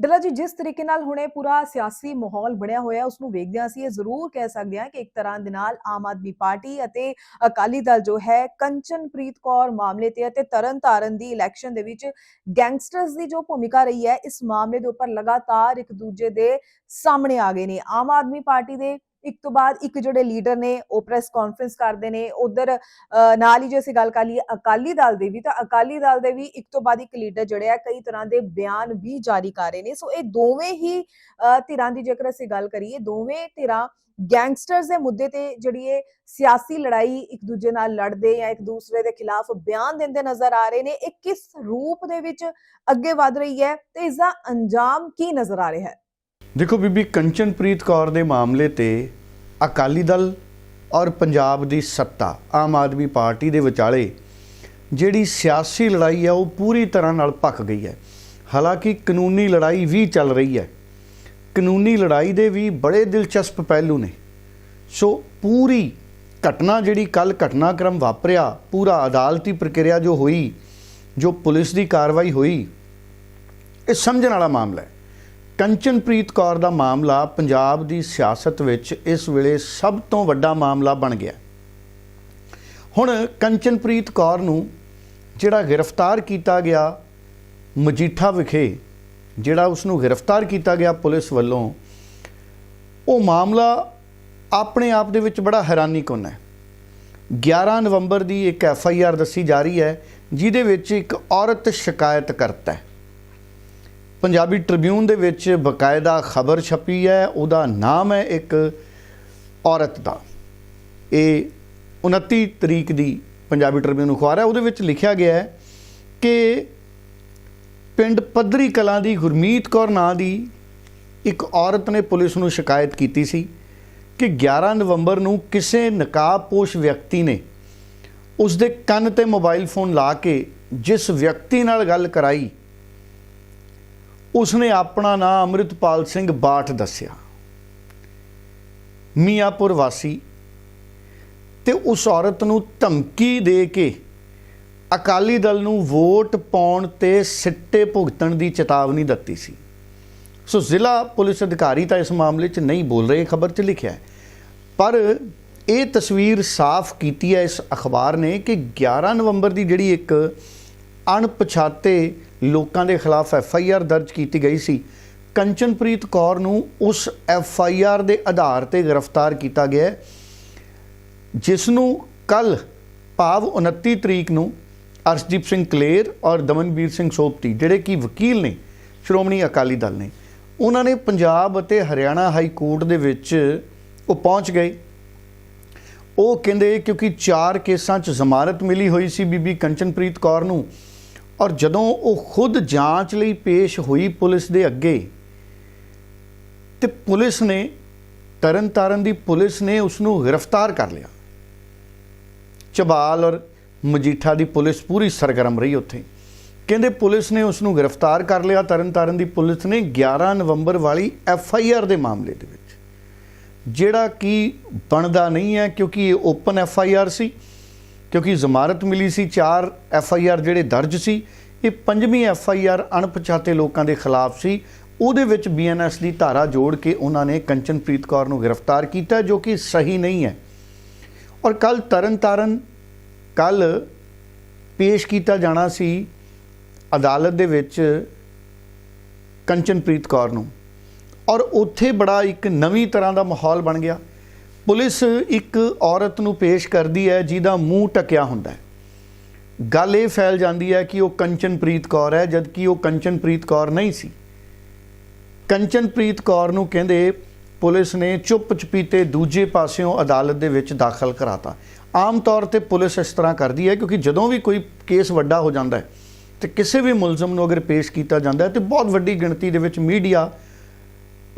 ਡੱਲਾ ਜੀ, ਜਿਸ ਤਰੀਕੇ ਨਾਲ ਹੁਣੇ ਪੂਰਾ ਸਿਆਸੀ ਮਾਹੌਲ ਬਣਿਆ ਹੋਇਆ ਉਸ ਨੂੰ ਵੇਖਦਿਆਂ ਅਸੀਂ ਇਹ ਜ਼ਰੂਰ ਕਹਿ ਸਕਦੇ ਹਾਂ ਕਿ ਇੱਕ ਤਰ੍ਹਾਂ ਦੇ ਨਾਲ ਆਮ ਆਦਮੀ ਪਾਰਟੀ ਅਤੇ ਅਕਾਲੀ ਦਲ ਜੋ ਹੈ, ਕੰਚਨਪ੍ਰੀਤ ਕੌਰ ਮਾਮਲੇ ਤੇ ਅਤੇ ਤਰਨ ਤਾਰਨ ਦੀ ਇਲੈਕਸ਼ਨ ਦੇ ਵਿੱਚ ਗੈਂਗਸਟਰਸ ਦੀ ਜੋ ਭੂਮਿਕਾ ਰਹੀ ਹੈ, ਇਸ ਮਾਮਲੇ ਦੇ ਉੱਪਰ ਲਗਾਤਾਰ ਇੱਕ ਦੂਜੇ ਦੇ ਸਾਹਮਣੇ ਆ ਗਏ ਨੇ। ਆਮ ਆਦਮੀ ਪਾਰਟੀ ਦੇ ਇੱਕ ਤੋਂ ਬਾਅਦ ਇੱਕ ਜਿਹੜੇ ਲੀਡਰ ਨੇ, ਉਹ ਪ੍ਰੈਸ ਕਾਨਫਰੰਸ ਕਰਦੇ ਨੇ, ਉਧਰ ਨਾਲ ਹੀ ਜੇ ਅਸੀਂ ਗੱਲ ਕਰ ਲਈਏ ਅਕਾਲੀ ਦਲ ਦੇ ਵੀ, ਤਾਂ ਅਕਾਲੀ ਦਲ ਦੇ ਵੀ ਇੱਕ ਤੋਂ ਬਾਅਦ ਇੱਕ ਲੀਡਰ ਜਿਹੜੇ ਆ, ਕਈ ਤਰ੍ਹਾਂ ਦੇ ਬਿਆਨ ਵੀ ਜਾਰੀ ਕਰ ਰਹੇ ਨੇ। ਸੋ ਇਹ ਦੋਵੇਂ ਹੀ ਧਿਰਾਂ ਦੀ ਜੇਕਰ ਅਸੀਂ ਗੱਲ ਕਰੀਏ, ਦੋਵੇਂ ਧਿਰਾਂ ਗੈਂਗਸਟਰਸ ਦੇ ਮੁੱਦੇ ਤੇ ਜਿਹੜੀ ਇਹ ਸਿਆਸੀ ਲੜਾਈ ਇੱਕ ਦੂਜੇ ਨਾਲ ਲੜਦੇ ਜਾਂ ਇੱਕ ਦੂਸਰੇ ਦੇ ਖਿਲਾਫ ਬਿਆਨ ਦਿੰਦੇ ਨਜ਼ਰ ਆ ਰਹੇ ਨੇ, ਇਹ ਕਿਸ ਰੂਪ ਦੇ ਵਿੱਚ ਅੱਗੇ ਵਧ ਰਹੀ ਹੈ ਤੇ ਇਸ ਦਾ ਅੰਜਾਮ ਕੀ ਨਜ਼ਰ ਆ ਰਿਹਾ ਹੈ? ਦੇਖੋ ਬੀਬੀ, ਕੰਚਨਪ੍ਰੀਤ ਕੌਰ ਦੇ ਮਾਮਲੇ ਤੇ ਅਕਾਲੀ ਦਲ ਔਰ ਪੰਜਾਬ ਦੀ ਸੱਤਾ, ਆਮ ਆਦਮੀ ਪਾਰਟੀ ਦੇ ਵਿਚਾਲੇ ਜਿਹੜੀ ਸਿਆਸੀ ਲੜਾਈ ਹੈ ਉਹ ਪੂਰੀ ਤਰ੍ਹਾਂ ਨਾਲ ਭਖ ਗਈ ਹੈ। ਹਾਲਾਂਕਿ ਕਾਨੂੰਨੀ ਲੜਾਈ ਵੀ ਚੱਲ ਰਹੀ ਹੈ। ਕਾਨੂੰਨੀ ਲੜਾਈ ਦੇ ਵੀ ਬੜੇ ਦਿਲਚਸਪ ਪਹਿਲੂ ਨੇ। ਸੋ ਪੂਰੀ ਘਟਨਾ ਜਿਹੜੀ ਕੱਲ ਘਟਨਾਕ੍ਰਮ ਵਾਪਰਿਆ, ਪੂਰਾ ਅਦਾਲਤੀ ਪ੍ਰਕਿਰਿਆ ਜੋ ਹੋਈ, ਜੋ ਪੁਲਿਸ ਦੀ ਕਾਰਵਾਈ ਹੋਈ, ਇਹ ਸਮਝਣ ਵਾਲਾ ਮਾਮਲਾ ਹੈ। ਕੰਚਨਪ੍ਰੀਤ ਕੌਰ ਦਾ ਮਾਮਲਾ ਪੰਜਾਬ ਦੀ ਸਿਆਸਤ ਵਿੱਚ ਇਸ ਵੇਲੇ ਸਭ ਤੋਂ ਵੱਡਾ ਮਾਮਲਾ ਬਣ ਗਿਆ। ਹੁਣ ਕੰਚਨਪ੍ਰੀਤ ਕੌਰ ਨੂੰ ਜਿਹੜਾ ਗ੍ਰਿਫਤਾਰ ਕੀਤਾ ਗਿਆ ਮਜੀਠਾ ਵਿਖੇ, ਜਿਹੜਾ ਉਸ ਨੂੰ ਗ੍ਰਿਫਤਾਰ ਕੀਤਾ ਗਿਆ ਪੁਲਿਸ ਵੱਲੋਂ, ਉਹ ਮਾਮਲਾ ਆਪਣੇ ਆਪ ਦੇ ਵਿੱਚ ਬੜਾ ਹੈਰਾਨੀਕੁੰਨ ਹੈ। 11 ਨਵੰਬਰ ਦੀ ਇੱਕ ਐਫ ਆਈ ਆਰ ਦੱਸੀ ਜਾ ਰਹੀ ਹੈ, ਜਿਹਦੇ ਵਿੱਚ ਇੱਕ ਔਰਤ ਸ਼ਿਕਾਇਤ ਕਰਤਾ ਹੈ। ਪੰਜਾਬੀ ਟ੍ਰਿਬਿਊਨ ਦੇ ਵਿੱਚ ਬਕਾਇਦਾ ਖਬਰ ਛਪੀ ਹੈ, ਉਹਦਾ ਨਾਮ ਹੈ ਇੱਕ ਔਰਤ ਦਾ। ਇਹ 29 ਤਰੀਕ ਦੀ ਪੰਜਾਬੀ ਟ੍ਰਿਬਿਊਨ ਅਖਬਾਰ ਹੈ। ਉਹਦੇ ਵਿੱਚ ਲਿਖਿਆ ਗਿਆ ਹੈ ਕਿ ਪਿੰਡ ਪੱਧਰੀ ਕਲਾਂ ਦੀ ਗੁਰਮੀਤ ਕੌਰ ਨਾਂ ਦੀ ਇੱਕ ਔਰਤ ਨੇ ਪੁਲਿਸ ਨੂੰ ਸ਼ਿਕਾਇਤ ਕੀਤੀ ਸੀ ਕਿ 11 ਨਵੰਬਰ ਨੂੰ ਕਿਸੇ ਨਕਾਬਪੋਸ਼ ਵਿਅਕਤੀ ਨੇ ਉਸ ਦੇ ਕੰਨ ਤੇ ਮੋਬਾਈਲ ਫੋਨ ਲਾ ਕੇ ਜਿਸ ਵਿਅਕਤੀ ਨਾਲ ਗੱਲ ਕਰਾਈ ਉਸਨੇ ਆਪਣਾ ਨਾਮ ਅੰਮ੍ਰਿਤਪਾਲ ਸਿੰਘ ਬਾਠ ਦੱਸਿਆ। ਮੀਆਂਪੁਰ ਵਾਸੀ। ਤੇ ਉਸ ਔਰਤ ਨੂੰ ਧਮਕੀ ਦੇ ਕੇ ਅਕਾਲੀ ਦਲ ਨੂੰ ਵੋਟ ਪਾਉਣ ਤੇ ਸਿੱਟੇ ਭੁਗਤਣ ਦੀ ਚੇਤਾਵਨੀ ਦਿੱਤੀ ਸੀ। ਸੋ ਜ਼ਿਲ੍ਹਾ ਪੁਲਿਸ ਅਧਿਕਾਰੀ ਤਾਂ ਇਸ ਮਾਮਲੇ 'ਚ ਨਹੀਂ ਬੋਲ ਰਹੇ, ਖਬਰ 'ਚ ਲਿਖਿਆ ਹੈ। ਪਰ ਇਹ ਤਸਵੀਰ ਸਾਫ਼ ਕੀਤੀ ਹੈ ਇਸ ਅਖਬਾਰ ਨੇ ਕਿ 11 ਨਵੰਬਰ ਦੀ ਜਿਹੜੀ ਇੱਕ ਅਣਪਛਾਤੇ ਲੋਕਾਂ ਦੇ ਖਿਲਾਫ ਐਫ ਆਈ ਆਰ ਦਰਜ ਕੀਤੀ ਗਈ ਸੀ। ਕੰਚਨਪ੍ਰੀਤ ਕੌਰ ਨੂੰ ਉਸ ਐਫ ਆਈ ਆਰ ਦੇ ਆਧਾਰ ਤੇ ਗ੍ਰਿਫਤਾਰ ਕੀਤਾ ਗਿਆ ਜਿਸ ਨੂੰ ਕੱਲ ਭਾਵ 29 ਤਰੀਕ ਨੂੰ ਅਰਸ਼ਦੀਪ ਸਿੰਘ ਕਲੇਰ ਔਰ ਦਮਨਵੀਰ ਸਿੰਘ ਸੋਪਤੀ, ਜਿਹੜੇ ਕਿ ਵਕੀਲ ਨੇ, ਸ਼੍ਰੋਮਣੀ ਅਕਾਲੀ ਦਲ ਨੇ, ਉਹਨਾਂ ਨੇ ਪੰਜਾਬ ਅਤੇ ਹਰਿਆਣਾ ਹਾਈ ਕੋਰਟ ਦੇ ਵਿੱਚ ਉਹ ਪਹੁੰਚ ਗਏ। ਉਹ ਕਹਿੰਦੇ ਕਿਉਂਕਿ ਚਾਰ ਕੇਸਾਂ 'ਚ ਜ਼ਮਾਨਤ ਮਿਲੀ ਹੋਈ ਸੀ ਬੀਬੀ ਕੰਚਨਪ੍ਰੀਤ ਕੌਰ ਨੂੰ ਔਰ ਜਦੋਂ ਉਹ ਖੁਦ ਜਾਂਚ ਲਈ ਪੇਸ਼ ਹੋਈ ਪੁਲਿਸ ਦੇ ਅੱਗੇ, ਤੇ ਪੁਲਿਸ ਨੇ, ਤਰਨਤਾਰਨ ਦੀ ਪੁਲਿਸ ਨੇ ਉਸ ਨੂੰ ਗ੍ਰਿਫਤਾਰ ਕਰ ਲਿਆ। ਚਬਾਲ ਔਰ ਮਜੀਠਾ ਦੀ ਪੁਲਿਸ ਪੂਰੀ ਸਰਗਰਮ ਰਹੀ ਉੱਥੇ। ਕਹਿੰਦੇ ਪੁਲਿਸ ਨੇ ਉਸ ਨੂੰ ਗ੍ਰਿਫਤਾਰ ਕਰ ਲਿਆ। ਤਰਨਤਾਰਨ ਦੀ ਪੁਲਿਸ ਨੇ 11 ਨਵੰਬਰ ਵਾਲੀ ਐਫ ਆਈ ਆਰ ਦੇ ਮਾਮਲੇ ਦੇ ਵਿੱਚ। ਜਿਹੜਾ ਕਿ ਬਣਦਾ ਨਹੀਂ ਹੈ ਕਿਉਂਕਿ ਇਹ ਓਪਨ ਐਫ ਆਈ ਆਰ ਸੀ। ਕਿਉਂਕਿ ਜ਼ਮਾਨਤ ਮਿਲੀ ਸੀ ਚਾਰ ਐਫ ਆਈ ਆਰ ਜਿਹੜੇ ਦਰਜ ਸੀ, ਇਹ ਪੰਜਵੀਂ ਐਫ ਆਈ ਆਰ ਅਣਪਛਾਤੇ ਲੋਕਾਂ ਦੇ ਖਿਲਾਫ ਸੀ। ਉਹਦੇ ਵਿੱਚ ਬੀਐਨਐਸ ਦੀ ਧਾਰਾ ਜੋੜ ਕੇ ਉਹਨਾਂ ਨੇ ਕੰਚਨਪ੍ਰੀਤ ਕੌਰ ਨੂੰ ਗ੍ਰਿਫਤਾਰ ਕੀਤਾ, ਜੋ ਕਿ ਸਹੀ ਨਹੀਂ ਹੈ। ਔਰ ਕੱਲ ਤਰਨਤਾਰਨ, ਕੱਲ ਪੇਸ਼ ਕੀਤਾ ਜਾਣਾ ਸੀ ਅਦਾਲਤ ਦੇ ਵਿੱਚ ਕੰਚਨਪ੍ਰੀਤ ਕੌਰ ਨੂੰ। ਔਰ ਉੱਥੇ ਬੜਾ ਇੱਕ ਨਵੀਂ ਤਰ੍ਹਾਂ ਦਾ ਮਾਹੌਲ ਬਣ ਗਿਆ। ਪੁਲਿਸ ਇੱਕ ਔਰਤ ਨੂੰ ਪੇਸ਼ ਕਰਦੀ ਹੈ, ਜਿਹਦਾ ਮੂੰਹ ਟਕਿਆ ਹੁੰਦਾ ਹੈ। ਗੱਲ ਇਹ ਫੈਲ ਜਾਂਦੀ ਹੈ ਕਿ ਉਹ ਕੰਚਨਪ੍ਰੀਤ ਕੌਰ ਹੈ, ਜਦਕਿ ਉਹ ਕੰਚਨਪ੍ਰੀਤ ਕੌਰ ਨਹੀਂ ਸੀ। ਕੰਚਨਪ੍ਰੀਤ ਕੌਰ ਨੂੰ ਕਹਿੰਦੇ ਪੁਲਿਸ ਨੇ ਚੁੱਪ ਚਪੀਤੇ ਦੂਜੇ ਪਾਸਿਓਂ ਅਦਾਲਤ ਦੇ ਵਿੱਚ ਦਾਖਲ ਕਰਾਤਾ। ਆਮ ਤੌਰ ਤੇ ਪੁਲਿਸ ਇਸ ਤਰ੍ਹਾਂ ਕਰਦੀ ਹੈ, ਕਿਉਂਕਿ ਜਦੋਂ ਵੀ ਕੋਈ ਕੇਸ ਵੱਡਾ ਹੋ ਜਾਂਦਾ ਹੈ ਤੇ ਕਿਸੇ ਵੀ ਮੁਲਜ਼ਮ ਨੂੰ ਅਗਰ ਪੇਸ਼ ਕੀਤਾ ਜਾਂਦਾ ਹੈ, ਤੇ ਬਹੁਤ ਵੱਡੀ ਗਿਣਤੀ ਦੇ ਵਿੱਚ ਮੀਡੀਆ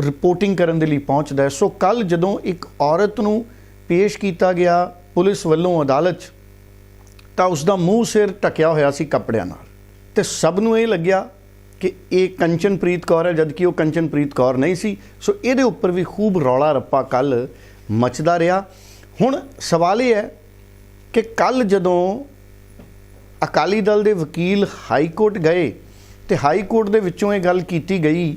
ਰਿਪੋਰਟਿੰਗ ਕਰਨ ਦੇ ਲਈ ਪਹੁੰਚਦਾ ਹੈ। ਸੋ ਕੱਲ ਜਦੋਂ ਇੱਕ ਔਰਤ ਨੂੰ ਪੇਸ਼ ਕੀਤਾ ਗਿਆ ਪੁਲਿਸ ਵੱਲੋਂ ਅਦਾਲਤ 'ਚ, ਤਾਂ ਉਸ ਦਾ ਮੂੰਹ ਸਿਰ ਟਕਿਆ ਹੋਇਆ ਸੀ ਕੱਪੜਿਆਂ ਨਾਲ। ਤੇ ਸਭ ਨੂੰ ਇਹ ਲੱਗਿਆ ਕਿ ਇਹ ਕੰਚਨਪ੍ਰੀਤ ਕੌਰ ਹੈ, ਜਦਕਿ ਉਹ ਕੰਚਨਪ੍ਰੀਤ ਕੌਰ ਨਹੀਂ ਸੀ। ਸੋ ਇਹਦੇ ਉੱਪਰ ਵੀ ਖੂਬ ਰੌਲਾ ਰੱਪਾ ਕੱਲ ਮਚਦਾ ਰਿਹਾ। ਹੁਣ ਸਵਾਲ ਇਹ ਹੈ ਕਿ ਕੱਲ ਜਦੋਂ ਅਕਾਲੀ ਦਲ ਦੇ ਵਕੀਲ ਹਾਈ ਕੋਰਟ ਗਏ, ਤੇ ਹਾਈ ਕੋਰਟ ਦੇ ਵਿੱਚੋਂ ਇਹ ਗੱਲ ਕੀਤੀ ਗਈ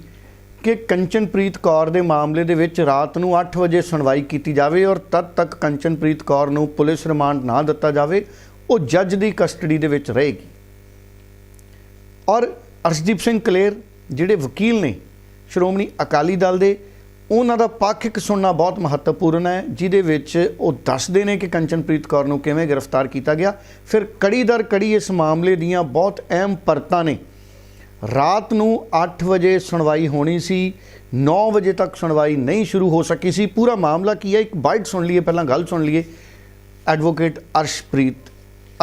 ਕਿ ਕੰਚਨਪ੍ਰੀਤ ਕੌਰ ਦੇ ਮਾਮਲੇ ਦੇ ਵਿੱਚ ਰਾਤ ਨੂੰ 8 ਵਜੇ ਸੁਣਵਾਈ ਕੀਤੀ ਜਾਵੇ ਔਰ ਤਦ ਤੱਕ ਕੰਚਨਪ੍ਰੀਤ ਕੌਰ ਨੂੰ ਪੁਲਿਸ ਰਿਮਾਂਡ ਨਾ ਦਿੱਤਾ ਜਾਵੇ, ਉਹ ਜੱਜ ਦੀ ਕਸਟਡੀ ਦੇ ਵਿੱਚ ਰਹੇਗੀ। ਔਰ ਅਰਸ਼ਦੀਪ ਸਿੰਘ ਕਲੇਰ, ਜਿਹੜੇ ਵਕੀਲ ਨੇ, ਸ਼੍ਰੋਮਣੀ ਅਕਾਲੀ ਦਲ ਦੇ, ਉਹਨਾਂ ਦਾ ਪੱਖ ਇੱਕ ਸੁਣਨਾ ਬਹੁਤ ਮਹੱਤਵਪੂਰਨ ਹੈ, ਜਿਹਦੇ ਵਿੱਚ ਉਹ ਦੱਸਦੇ ਨੇ ਕਿ ਕੰਚਨਪ੍ਰੀਤ ਕੌਰ ਨੂੰ ਕਿਵੇਂ ਗ੍ਰਿਫਤਾਰ ਕੀਤਾ ਗਿਆ। ਫਿਰ ਕੜੀ ਦਰ ਕੜੀ ਇਸ ਮਾਮਲੇ ਦੀਆਂ ਬਹੁਤ ਅਹਿਮ ਪਰਤਾਂ ਨੇ ਰਾਤ ਨੂੰ 8 ਵਜੇ ਸੁਣਵਾਈ ਹੋਣੀ ਸੀ 9 ਵਜੇ ਤੱਕ ਸੁਣਵਾਈ ਨਹੀਂ ਸ਼ੁਰੂ ਹੋ ਸਕੀ ਸੀ। ਪੂਰਾ ਮਾਮਲਾ ਕੀ ਹੈ? ਇੱਕ ਬਾਈਟ ਸੁਣ ਲਈਏ, ਪਹਿਲਾਂ ਗੱਲ ਸੁਣ ਲਈਏ। ਐਡਵੋਕੇਟ ਅਰਸ਼ਪ੍ਰੀਤ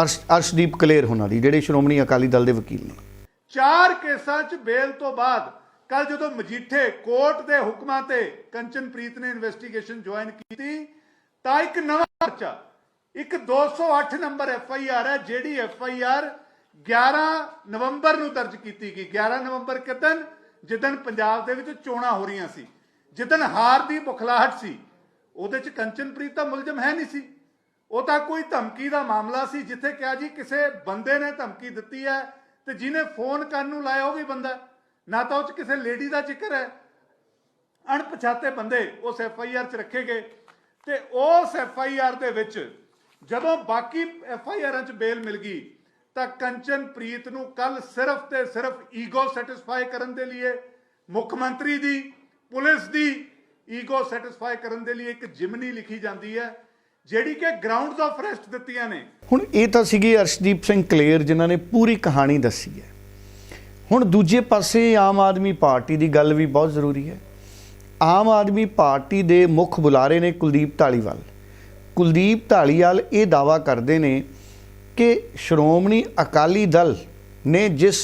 ਅਰਸ਼ਦੀਪ ਕਲੇਰ ਹੋਣਾ ਦੀ, ਜਿਹੜੇ ਸ਼੍ਰੋਮਣੀ ਅਕਾਲੀ ਦਲ ਦੇ ਵਕੀਲ ਨੇ। ਚਾਰ ਕੇਸਾਂ 'ਚ ਬੇਲ ਤੋਂ ਬਾਅਦ ਕੱਲ ਜਦੋਂ ਮਜੀਠੇ ਕੋਰਟ ਦੇ ਹੁਕਮਾਂ ਤੇ ਕੰਚਨਪ੍ਰੀਤ ਨੇ ਇਨਵੈਸਟੀਗੇਸ਼ਨ ਜੁਆਇਨ ਕੀਤੀ, ਤਾਂ ਇੱਕ ਨਵਾਂ ਪਰਚਾ ਇੱਕ 208 ਨੰਬਰ ਐਫ ਆਈ ਆਰ ਹੈ, ਜਿਹੜੀ ਐਫ ਆਈ ਆਰ 11 ਨਵੰਬਰ ਨੂੰ ਦਰਜ ਕੀਤੀ ਗਈ। 11 ਨਵੰਬਰ ਕਿਦਨ ਜਿੱਦਣ ਪੰਜਾਬ ਦੇ ਵਿੱਚ ਚੋਣਾਂ ਹੋ ਰਹੀਆਂ ਸੀ, ਜਿੱਦਣ ਹਾਰ ਦੀ ਬੁਖਲਾਹਟ ਸੀ, ਉਹਦੇ 'ਚ ਕੰਚਨਪ੍ਰੀਤ ਤਾਂ ਮੁਲਜ਼ਮ ਹੈ ਨਹੀਂ ਸੀ। ਉਹ ਤਾਂ ਕੋਈ ਧਮਕੀ ਦਾ ਮਾਮਲਾ ਸੀ, ਜਿੱਥੇ ਕਿਹਾ ਜੀ ਕਿਸੇ ਬੰਦੇ ਨੇ ਧਮਕੀ ਦਿੱਤੀ ਹੈ ਤੇ ਜਿਹਨੇ ਫੋਨ ਕਰਨ ਨੂੰ ਲਾਇਆ ਉਹ ਵੀ ਬੰਦਾ ਨਾ ਤਾਂ ਉਹ ਚ ਕਿਸੇ ਲੇਡੀ ਦਾ ਜ਼ਿਕਰ ਹੈ। ਅਣਪਛਾਤੇ ਬੰਦੇ ਉਸ ਐਫ ਆਈ ਆਰ ਚ ਰੱਖੇ ਗਏ ਤੇ ਉਸ ਐਫ ਆਈ ਆਰ ਦੇ ਵਿੱਚ ਜਦੋਂ ਬਾਕੀ ਐਫ ਆਈ ਆਰਾਂ ਚ ਬੇਲ ਮਿਲ ਗਈ ਤਾਂ ਕੰਚਨਪ੍ਰੀਤ ਨੂੰ ਕੱਲ ਸਿਰਫ ਤੇ ਸਿਰਫ ਈਗੋ ਸੈਟੀਸਫਾਈ ਕਰਨ ਦੇ ਲਈ ਮੁੱਖ ਮੰਤਰੀ ਦੀ, ਪੁਲਿਸ ਦੀ ਈਗੋ ਸੈਟੀਸਫਾਈ ਕਰਨ ਦੇ ਲਈ ਇੱਕ ਜਿਮਨੀ ਲਿਖੀ ਜਾਂਦੀ ਹੈ, ਜਿਹੜੀ ਕਿ ਗਰਾਊਂਡਸ ਆਫ ਅਰੈਸਟ ਦਿੱਤੀਆਂ ਨੇ। ਹੁਣ ਇਹ ਤਾਂ ਸੀਗੀ ਅਰਸ਼ਦੀਪ ਸਿੰਘ ਕਲੇਰ, ਜਿਨ੍ਹਾਂ ਨੇ ਪੂਰੀ ਕਹਾਣੀ ਦੱਸੀ ਹੈ। ਹੁਣ ਦੂਜੇ ਪਾਸੇ ਆਮ ਆਦਮੀ ਪਾਰਟੀ ਦੀ ਗੱਲ ਵੀ ਬਹੁਤ ਜ਼ਰੂਰੀ ਹੈ। ਆਮ ਆਦਮੀ ਪਾਰਟੀ ਦੇ ਮੁੱਖ ਬੁਲਾਰੇ ਨੇ ਕੁਲਦੀਪ ਢਾਲੀਵਾਲ। ਕੁਲਦੀਪ ਢਾਲੀਵਾਲ ਇਹ ਦਾਵਾ ਕਰਦੇ ਨੇ ਕਿ ਸ਼੍ਰੋਮਣੀ ਅਕਾਲੀ ਦਲ ਨੇ ਜਿਸ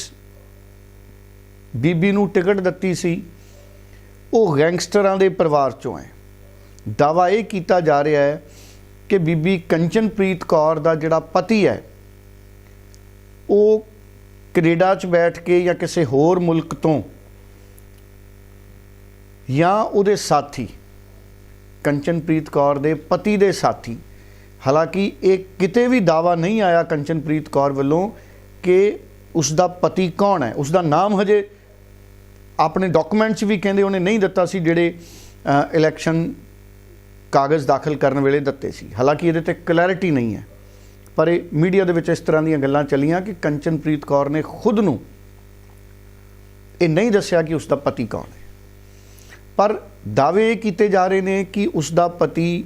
ਬੀਬੀ ਨੂੰ ਟਿਕਟ ਦਿੱਤੀ ਸੀ, ਉਹ ਗੈਂਗਸਟਰਾਂ ਦੇ ਪਰਿਵਾਰ ਚੋਂ ਹੈ। ਦਾਵਾ ਇਹ ਕੀਤਾ ਜਾ ਰਿਹਾ ਹੈ ਕਿ ਬੀਬੀ ਕੰਚਨਪ੍ਰੀਤ ਕੌਰ ਦਾ ਜਿਹੜਾ ਪਤੀ ਹੈ, ਉਹ ਕੈਨੇਡਾ 'ਚ ਬੈਠ ਕੇ ਜਾਂ ਕਿਸੇ ਹੋਰ ਮੁਲਕ ਤੋਂ ਜਾਂ ਉਹਦੇ ਸਾਥੀ, ਕੰਚਨਪ੍ਰੀਤ ਕੌਰ ਦੇ ਪਤੀ ਦੇ ਸਾਥੀ ਹਾਲਾਂਕਿ ਇਹ ਕਿਤੇ ਵੀ ਦਾਵਾ ਨਹੀਂ ਆਇਆ ਕੰਚਨਪ੍ਰੀਤ ਕੌਰ ਵੱਲੋਂ ਕਿ ਉਸ ਦਾ ਪਤੀ ਕੌਣ ਹੈ। ਉਸ ਦਾ ਨਾਮ ਹਜੇ ਆਪਣੇ ਡਾਕੂਮੈਂਟਸ ਵੀ ਕਹਿੰਦੇ ਉਹਨੇ ਨਹੀਂ ਦਿੱਤਾ ਸੀ ਜਿਹੜੇ ਇਲੈਕਸ਼ਨ ਕਾਗਜ਼ ਦਾਖਲ ਕਰਨ ਵੇਲੇ ਦਿੱਤੇ ਸੀ। ਹਾਲਾਂਕਿ ਇਹਦੇ ਤੇ ਕਲੈਰਿਟੀ ਨਹੀਂ ਹੈ। ਪਰ ਇਹ ਮੀਡੀਆ ਦੇ ਵਿੱਚ ਇਸ ਤਰ੍ਹਾਂ ਦੀਆਂ ਗੱਲਾਂ ਚੱਲੀਆਂ ਕਿ ਕੰਚਨਪ੍ਰੀਤ ਕੌਰ ਨੇ ਖੁਦ ਨੂੰ ਇਹ ਨਹੀਂ ਦੱਸਿਆ ਕਿ ਉਸ ਦਾ ਪਤੀ ਕੌਣ ਹੈ। ਪਰ ਦਾਅਵੇ ਇਹ ਕੀਤੇ ਜਾ ਰਹੇ ਨੇ ਕਿ ਉਸ ਦਾ ਪਤੀ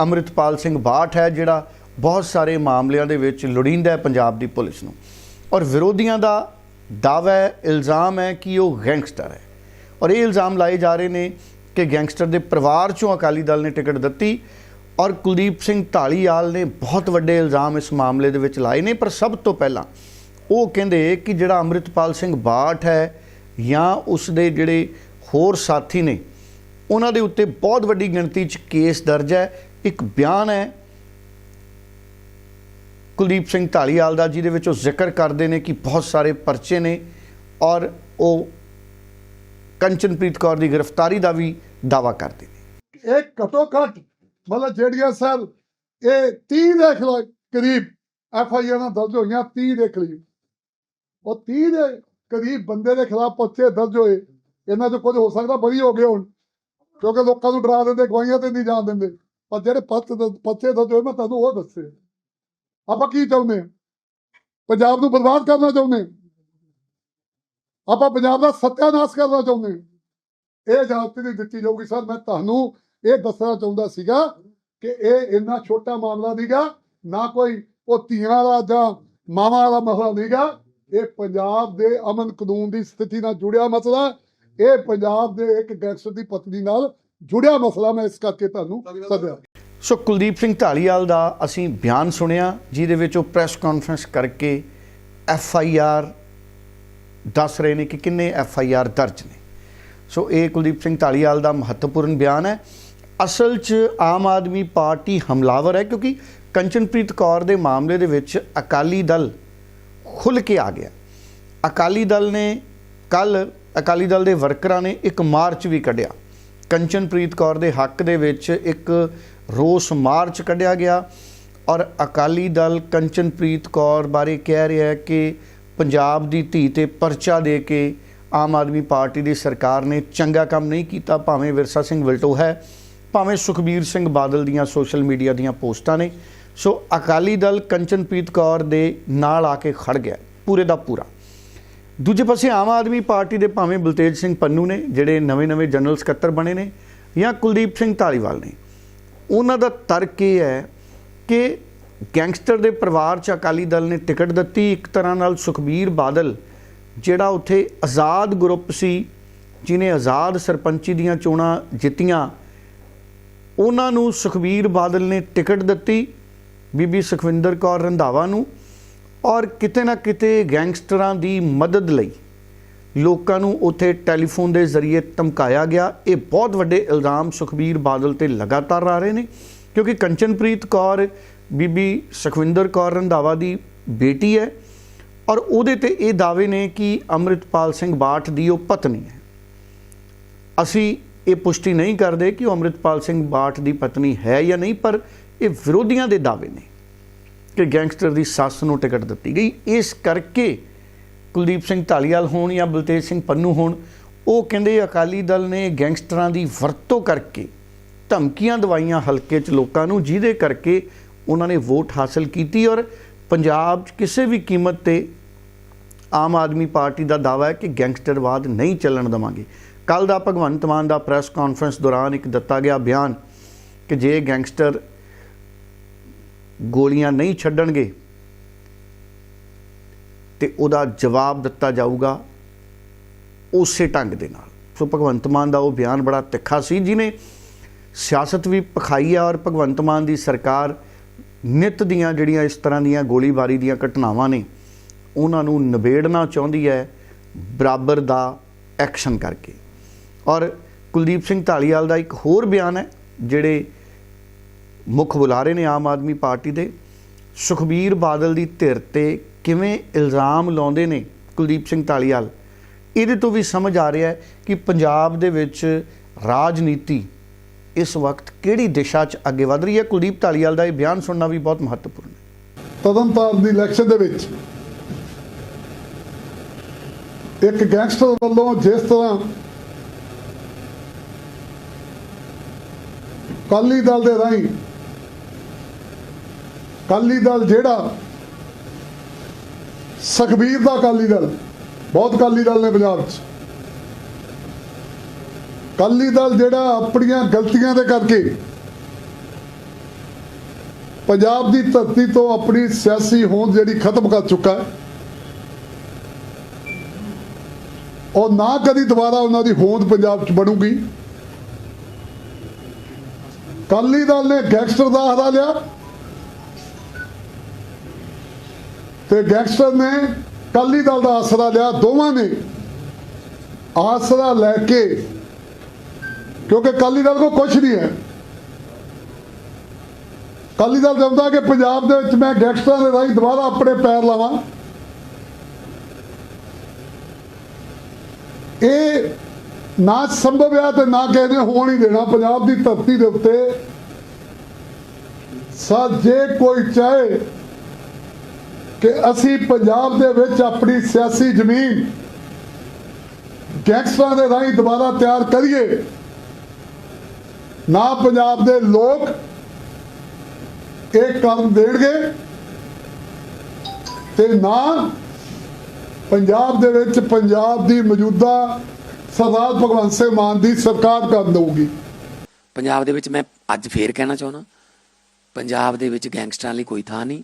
ਅੰਮ੍ਰਿਤਪਾਲ ਸਿੰਘ ਬਾਠ ਹੈ, ਜਿਹੜਾ ਬਹੁਤ ਸਾਰੇ ਮਾਮਲਿਆਂ ਦੇ ਵਿੱਚ ਲੋੜੀਂਦਾ ਹੈ ਪੰਜਾਬ ਦੀ ਪੁਲਿਸ ਨੂੰ। ਔਰ ਵਿਰੋਧੀਆਂ ਦਾ ਦਾਅਵਾ ਹੈ, ਇਲਜ਼ਾਮ ਹੈ ਕਿ ਉਹ ਗੈਂਗਸਟਰ ਹੈ। ਔਰ ਇਹ ਇਲਜ਼ਾਮ ਲਾਏ ਜਾ ਰਹੇ ਨੇ ਕਿ ਗੈਂਗਸਟਰ ਦੇ ਪਰਿਵਾਰ ਚੋਂ ਅਕਾਲੀ ਦਲ ਨੇ ਟਿਕਟ ਦਿੱਤੀ ਔਰ ਕੁਲਦੀਪ ਸਿੰਘ ਢਾਲੀਵਾਲ ਨੇ ਬਹੁਤ ਵੱਡੇ ਇਲਜ਼ਾਮ ਇਸ ਮਾਮਲੇ ਦੇ ਵਿੱਚ ਲਾਏ ਨੇ, ਪਰ ਸਭ ਤੋਂ ਪਹਿਲਾਂ ਉਹ ਕਹਿੰਦੇ ਕਿ ਜਿਹੜਾ ਅੰਮ੍ਰਿਤਪਾਲ ਸਿੰਘ ਬਾਠ ਹੈ ਜਾਂ ਉਸ ਦੇ ਜਿਹੜੇ ਹੋਰ ਸਾਥੀ ਨੇ, ਉਹਨਾਂ ਦੇ ਉੱਤੇ ਬਹੁਤ ਵੱਡੀ ਗਿਣਤੀ 'ਚ ਕੇਸ ਦਰਜ ਹੈ ਇੱਕ ਬਿਆਨ ਹੈ। ਕੁਲਦੀਪ ਸਿੰਘ ਢਾਲੀਵਾਲ ਦਾ, ਜਿਹਦੇ ਵਿੱਚ ਉਹ ਜ਼ਿਕਰ ਕਰਦੇ ਨੇ ਕਿ ਬਹੁਤ ਸਾਰੇ ਪਰਚੇ ਨੇ ਔਰ ਉਹ ਕੰਚਨਪ੍ਰੀਤ ਕੌਰ ਦੀ ਗ੍ਰਿਫਤਾਰੀ ਦਾ ਵੀ ਦਾਵਾ ਕਰਦੇ ਨੇ। ਇਹ ਘਟੋ ਘੱਟ, ਮਤਲਬ ਜਿਹੜੀਆਂ ਸਰ, ਇਹ 30 ਦੇ ਖਿਲਾਫ ਕਰੀਬ ਐਫ ਆਈ ਆਰ ਦਰਜ ਹੋਈਆਂ 30 ਦੇ ਕਰੀਬ। ਉਹ 30 ਦੇ ਕਰੀਬ ਬੰਦੇ ਦੇ ਖਿਲਾਫ ਪਰਚੇ ਦਰਜ ਹੋਏ। ਇਹਨਾਂ 'ਚ ਕੁਝ ਹੋ ਸਕਦਾ ਬਰੀ ਹੋ ਗਏ ਹੁਣ, ਕਿਉਂਕਿ ਲੋਕਾਂ ਨੂੰ ਡਰਾ ਦਿੰਦੇ ਗਵਾਈਆਂ ਤੇ ਨਹੀਂ ਜਾਣ ਦਿੰਦੇ। ਪਰ ਜਿਹੜੇ ਪਰਚੇ ਦ- ਪਰਚੇ ਦਰਜ ਮੈਂ ਤੁਹਾਨੂੰ ਉਹ ਦੱਸੇ। ਆਪਾਂ ਕੀ ਚਾਹੁੰਦੇ ਪੰਜਾਬ ਨੂੰ ਬਰਬਾਦ ਕਰਨਾ ਚਾਹੁੰਦੇ ਆਪਾਂ ਪੰਜਾਬ ਦਾ ਸੱਤਿਆਨਾਸ਼ ਕਰਨਾ ਚਾਹੁੰਦੇ ਇਹ ਇਜਾਜ਼ਤ ਨਹੀਂ ਦਿੱਤੀ ਜਾਊਗੀ, ਸਰ। ਮੈਂ ਤੁਹਾਨੂੰ ਇਹ ਦੱਸਣਾ ਚਾਹੁੰਦਾ ਸੀਗਾ ਕਿ ਇਹ ਇੰਨਾ ਛੋਟਾ ਮਾਮਲਾ ਨਹੀਂਗਾ ਨਾ ਕੋਈ ਉਹ ਧੀਆਂ ਵਾਲਾ ਜਾਂ ਮਾਵਾਂ ਵਾਲਾ ਮਸਲਾ ਨਹੀਂਗਾ ਇਹ ਪੰਜਾਬ ਦੇ ਅਮਨ ਕਾਨੂੰਨ ਦੀ ਸਥਿਤੀ ਨਾਲ ਜੁੜਿਆ ਮਸਲਾ। ਇਹ ਪੰਜਾਬ ਦੇ ਇੱਕ ਗੈਂਗਸਟਰ ਦੀ ਪਤਨੀ ਨਾਲ ਜੁੜਿਆ ਮਸਲਾ ਮੈਂ ਇਸ ਕਰਕੇ ਤੁਹਾਨੂੰ ਸੱਦਿਆ। ਸੋ ਕੁਲਦੀਪ ਸਿੰਘ ਢਾਲੀਵਾਲ ਦਾ ਅਸੀਂ ਬਿਆਨ ਸੁਣਿਆ ਜਿਹਦੇ ਵਿੱਚ ਉਹ ਪ੍ਰੈਸ ਕਾਨਫਰੰਸ ਕਰਕੇ ਐਫ ਆਈ ਆਰ ਦੱਸ ਰਹੇ ਨੇ ਕਿ ਕਿੰਨੇ ਐਫ ਆਈ ਆਰ ਦਰਜ ਨੇ। ਸੋ ਇਹ ਕੁਲਦੀਪ ਸਿੰਘ ਢਾਲੀਵਾਲ ਦਾ ਮਹੱਤਵਪੂਰਨ ਬਿਆਨ ਹੈ। ਅਸਲ 'ਚ ਆਮ ਆਦਮੀ ਪਾਰਟੀ ਹਮਲਾਵਰ ਹੈ ਕਿਉਂਕਿ ਕੰਚਨਪ੍ਰੀਤ ਕੌਰ ਦੇ ਮਾਮਲੇ ਦੇ ਵਿੱਚ ਅਕਾਲੀ ਦਲ ਖੁੱਲ ਕੇ ਆ ਗਿਆ। ਅਕਾਲੀ ਦਲ ਨੇ ਕੱਲ ਅਕਾਲੀ ਦਲ ਦੇ ਵਰਕਰਾਂ ਨੇ ਇੱਕ ਮਾਰਚ ਵੀ ਕੱਢਿਆ। ਕੰਚਨਪ੍ਰੀਤ ਕੌਰ ਦੇ ਹੱਕ ਦੇ ਵਿੱਚ ਇੱਕ ਰੋਸ ਮਾਰਚ ਕੱਢਿਆ ਗਿਆ ਔਰ ਅਕਾਲੀ ਦਲ ਕੰਚਨਪ੍ਰੀਤ ਕੌਰ ਬਾਰੇ ਕਹਿ ਰਿਹਾ ਹੈ ਕਿ ਪੰਜਾਬ ਦੀ ਧੀ ਤੇ ਪਰਚਾ ਦੇ ਕੇ ਆਮ ਆਦਮੀ ਪਾਰਟੀ ਦੀ ਸਰਕਾਰ ਨੇ ਚੰਗਾ ਕੰਮ ਨਹੀਂ ਕੀਤਾ, ਭਾਵੇਂ ਵਿਰਸਾ ਸਿੰਘ ਵਲਟੋ ਹੈ, ਭਾਵੇਂ ਸੁਖਬੀਰ ਸਿੰਘ ਬਾਦਲ ਦੀਆਂ ਸੋਸ਼ਲ ਮੀਡੀਆ ਦੀਆਂ ਪੋਸਟਾਂ ਨੇ। ਸੋ ਅਕਾਲੀ ਦਲ ਕੰਚਨਪ੍ਰੀਤ ਕੌਰ ਦੇ ਨਾਲ ਆ ਕੇ ਖੜ ਗਿਆ, ਪੂਰੇ ਦਾ ਪੂਰਾ। ਦੂਜੇ ਪਾਸੇ ਆਮ ਆਦਮੀ ਪਾਰਟੀ ਦੇ ਭਾਵੇਂ ਬਲਤੇਜ ਸਿੰਘ ਪੰਨੂ ਨੇ, ਜਿਹੜੇ ਨਵੇਂ-ਨਵੇਂ ਜਨਰਲ ਸਕੱਤਰ ਬਣੇ ਨੇ, ਜਾਂ ਕੁਲਦੀਪ ਸਿੰਘ ਢਾਲੀਵਾਲ ਨੇ। ਉਹਨਾਂ ਦਾ ਤਰਕ ਇਹ ਹੈ ਕਿ ਗੈਂਗਸਟਰ ਦੇ ਪਰਿਵਾਰ ਚ ਅਕਾਲੀ ਦਲ ਨੇ ਟਿਕਟ ਦਿੱਤੀ। ਇੱਕ ਤਰ੍ਹਾਂ ਨਾਲ ਸੁਖਬੀਰ ਬਾਦਲ, ਜਿਹੜਾ ਉੱਥੇ ਆਜ਼ਾਦ ਗਰੁੱਪ ਸੀ, ਜਿਨੇ ਆਜ਼ਾਦ ਸਰਪੰਚੀ ਦੀਆਂ ਚੋਣਾਂ ਜਿੱਤੀਆਂ, ਉਹਨਾਂ ਨੂੰ ਸੁਖਬੀਰ ਬਾਦਲ ਨੇ ਟਿਕਟ ਦਿੱਤੀ। ਬੀਬੀ ਸੁਖਵਿੰਦਰ ਕੌਰ ਰੰਧਾਵਾ ਨੂੰ ਔਰ ਕਿਤੇ ਨਾ ਕਿਤੇ ਗੈਂਗਸਟਰਾਂ ਦੀ ਮਦਦ ਲਈ ਲੋਕਾਂ ਨੂੰ ਉੱਥੇ ਟੈਲੀਫੋਨ ਦੇ ਜ਼ਰੀਏ ਧਮਕਾਇਆ ਗਿਆ। ਇਹ ਬਹੁਤ ਵੱਡੇ ਇਲਜ਼ਾਮ ਸੁਖਬੀਰ ਬਾਦਲ ਤੇ ਲਗਾਤਾਰ ਆ ਰਹੇ ਨੇ, ਕਿਉਂਕਿ ਕੰਚਨਪ੍ਰੀਤ ਕੌਰ, ਬੀਬੀ ਸੁਖਵਿੰਦਰ ਕੌਰ ਰੰਧਾਵਾ ਦੀ ਬੇਟੀ ਹੈ ਔਰ ਉਹਦੇ ਤੇ ਇਹ ਦਾਅਵੇ ਨੇ ਕਿ ਅੰਮ੍ਰਿਤਪਾਲ ਸਿੰਘ ਬਾਠ ਦੀ ਉਹ ਪਤਨੀ ਹੈ। ਅਸੀਂ ਇਹ ਪੁਸ਼ਟੀ ਨਹੀਂ ਕਰਦੇ ਕਿ ਉਹ ਅੰਮ੍ਰਿਤਪਾਲ ਸਿੰਘ ਬਾਠ ਦੀ ਪਤਨੀ ਹੈ ਜਾਂ ਨਹੀਂ, ਪਰ ਇਹ ਵਿਰੋਧੀਆਂ ਦੇ ਦਾਅਵੇ ਨੇ। ਕਿ ਗੈਂਗਸਟਰ ਦੀ ਸੱਸ ਨੂੰ ਟਿਕਟ ਦਿੱਤੀ ਗਈ। ਇਸ ਕਰਕੇ ਕੁਲਦੀਪ ਸਿੰਘ ਢਾਲੀਵਾਲ ਹੋਣ ਜਾਂ ਬਲਤੇਜ ਸਿੰਘ ਪੰਨੂ ਹੋਣ, ਉਹ ਕਹਿੰਦੇ ਅਕਾਲੀ ਦਲ ਨੇ ਗੈਂਗਸਟਰਾਂ ਦੀ ਵਰਤੋਂ ਕਰਕੇ ਧਮਕੀਆਂ ਦਵਾਈਆਂ ਹਲਕੇ 'ਚ ਲੋਕਾਂ ਨੂੰ, ਜਿਹਦੇ ਕਰਕੇ ਉਹਨਾਂ ਨੇ ਵੋਟ ਹਾਸਲ ਕੀਤੀ ਔਰ ਪੰਜਾਬ 'ਚ ਕਿਸੇ ਵੀ ਕੀਮਤ ਤੇ ਆਮ ਆਦਮੀ ਪਾਰਟੀ ਦਾ ਦਾਅਵਾ ਹੈ ਕਿ ਗੈਂਗਸਟਰਵਾਦ ਨਹੀਂ ਚੱਲਣ ਦਵਾਂਗੇ। ਕੱਲ ਦਾ ਭਗਵੰਤ ਮਾਨ ਦਾ ਪ੍ਰੈਸ ਕਾਨਫਰੰਸ ਦੌਰਾਨ ਇੱਕ ਦਿੱਤਾ ਗਿਆ ਬਿਆਨ ਕਿ ਜੇ ਗੈਂਗਸਟਰ ਗੋਲੀਆਂ ਨਹੀਂ ਛੱਡਣਗੇ। ਤੇ ਉਹਦਾ ਜਵਾਬ ਦਿੱਤਾ ਜਾਊਗਾ ਉਸੇ ਢੰਗ ਦੇ ਨਾਲ। ਸੋ ਭਗਵੰਤ ਮਾਨ ਦਾ ਉਹ ਬਿਆਨ ਬੜਾ ਤਿੱਖਾ ਸੀ ਜਿਨੇ ਸਿਆਸਤ ਵੀ ਪਖਾਈ ਹੈ ਔਰ ਭਗਵੰਤ ਮਾਨ ਦੀ ਸਰਕਾਰ ਨਿਤ ਦੀਆਂ ਜਿਹੜੀਆਂ ਇਸ ਤਰ੍ਹਾਂ ਦੀਆਂ ਗੋਲੀਬਾਰੀ ਦੀਆਂ ਘਟਨਾਵਾਂ ਨੇ, ਉਹਨਾਂ ਨੂੰ ਨਿਬੇੜਨਾ ਚਾਹੁੰਦੀ ਹੈ, ਬਰਾਬਰ ਦਾ ਐਕਸ਼ਨ ਕਰਕੇ। ਔਰ ਕੁਲਦੀਪ ਸਿੰਘ ਢਾਲੀਵਾਲ ਦਾ ਇੱਕ ਹੋਰ ਬਿਆਨ ਹੈ, ਜਿਹੜੇ ਮੁੱਖ ਬੁਲਾਰੇ ਨੇ ਆਮ ਆਦਮੀ ਪਾਰਟੀ ਦੇ ਸੁਖਬੀਰ ਬਾਦਲ ਦੀ ਧਿਰ ਤੇ ਕਿਵੇਂ ਇਲਜ਼ਾਮ ਲਾਉਂਦੇ ਨੇ ਕੁਲਦੀਪ ਸਿੰਘ ਢਾਲੀਵਾਲ ਇਹਦੇ ਤੋਂ ਵੀ ਸਮਝ ਆ ਰਿਹਾ ਹੈ ਕਿ ਪੰਜਾਬ ਦੇ ਵਿੱਚ ਰਾਜਨੀਤੀ ਇਸ ਵਕਤ ਕਿਹੜੀ ਦਿਸ਼ਾ 'ਚ ਅੱਗੇ ਵਧ ਰਹੀ ਹੈ? ਕੁਲਦੀਪ ਢਾਲੀਵਾਲ ਦਾ ਇਹ ਬਿਆਨ ਸੁਣਨਾ ਵੀ ਬਹੁਤ ਮਹੱਤਵਪੂਰਨ ਹੈ। ਤਦਨਤਾਰਨ ਦੀ ਇਲੈਕਸ਼ਨ ਦੇ ਵਿੱਚ ਇੱਕ ਗੈਂਗਸਟਰ ਵੱਲੋਂ ਜਿਸ ਤਰ੍ਹਾਂ ਕਾਲੀ ਦਲ ਦੇ ਰਾਹੀਂ ਕਾਲੀ ਦਲ ਜਿਹੜਾ, ਸੁਖਬੀਰ ਦਾ ਕਾਲੀ ਦਲ, ਬਹੁਤ ਕਾਲੀ ਦਲ ਨੇ ਪੰਜਾਬ 'ਚ। ਕਾਲੀ ਦਲ ਜਿਹੜਾ ਆਪਣੀਆਂ ਗਲਤੀਆਂ ਦੇ ਕਰਕੇ ਪੰਜਾਬ ਦੀ ਧਰਤੀ ਤੋਂ ਆਪਣੀ ਸਿਆਸੀ ਹੋਂਦ ਜਿਹੜੀ ਖਤਮ ਕਰ ਚੁੱਕਾ ਹੈ, ਉਹ ਨਾ ਕਦੀ ਦੁਬਾਰਾ ਉਹਨਾਂ ਦੀ ਹੋਂਦ ਪੰਜਾਬ 'ਚ ਬਣੂਗੀ। ਕਾਲੀ ਦਲ ਨੇ ਗੈਂਗਸਟਰ ਦਾ ਹਰਾ ਲਿਆ। ਤੇ ਗੈਂਗਸਟਰ ਨੇ ਕਾਲੀ ਦਲ ਦਾ ਆਸਰਾ ਲਿਆ, ਦੋਵਾਂ ਨੇ ਆਸਰਾ ਲੈ ਕੇ, ਕਿਉਂਕਿ ਕਾਲੀ ਦਲ ਕੋ ਕੁਝ ਨਹੀਂ ਹੈ। ਕਾਲੀ ਦਲ ਚਾਹੁੰਦਾ ਕਿ ਪੰਜਾਬ ਦੇ ਵਿੱਚ ਮੈਂ ਗੈਂਗਸਟਰਾਂ ਦੇ ਰਾਹੀਂ ਦੁਬਾਰਾ ਆਪਣੇ ਪੈਰ ਲਾਵਾਂ। ਇਹ ਨਾ ਸੰਭਵ ਹੈ ਤੇ ਨਾ ਕਿਸੇ ਨੇ ਹੋਣ ਹੀ ਦੇਣਾ। ਪੰਜਾਬ ਦੀ ਧਰਤੀ ਦੇ ਉੱਤੇ ਸਾ ਜੇ ਕੋਈ ਚਾਹੇ ਕਿ ਅਸੀਂ ਪੰਜਾਬ ਦੇ ਵਿੱਚ ਆਪਣੀ ਸਿਆਸੀ ਜ਼ਮੀਨ ਗੈਂਗਸਟਰਾਂ ਦੇ ਰਾਹੀਂ ਦੁਬਾਰਾ ਤਿਆਰ ਕਰੀਏ, ਨਾ ਪੰਜਾਬ ਦੇ ਲੋਕ ਇਹ ਕੰਮ ਦੇਣਗੇ ਤੇ ਨਾ ਪੰਜਾਬ ਦੇ ਵਿੱਚ ਪੰਜਾਬ ਦੀ ਮੌਜੂਦਾ ਸਰਦਾਰ ਭਗਵੰਤ ਸਿੰਘ ਮਾਨ ਦੀ ਸਰਕਾਰ ਕਰ ਦਊਗੀ। ਪੰਜਾਬ ਦੇ ਵਿੱਚ ਮੈਂ ਅੱਜ ਫੇਰ ਕਹਿਣਾ ਚਾਹੁੰਦਾ, ਪੰਜਾਬ ਦੇ ਵਿੱਚ ਗੈਂਗਸਟਰਾਂ ਲਈ ਕੋਈ ਥਾਂ ਨਹੀਂ।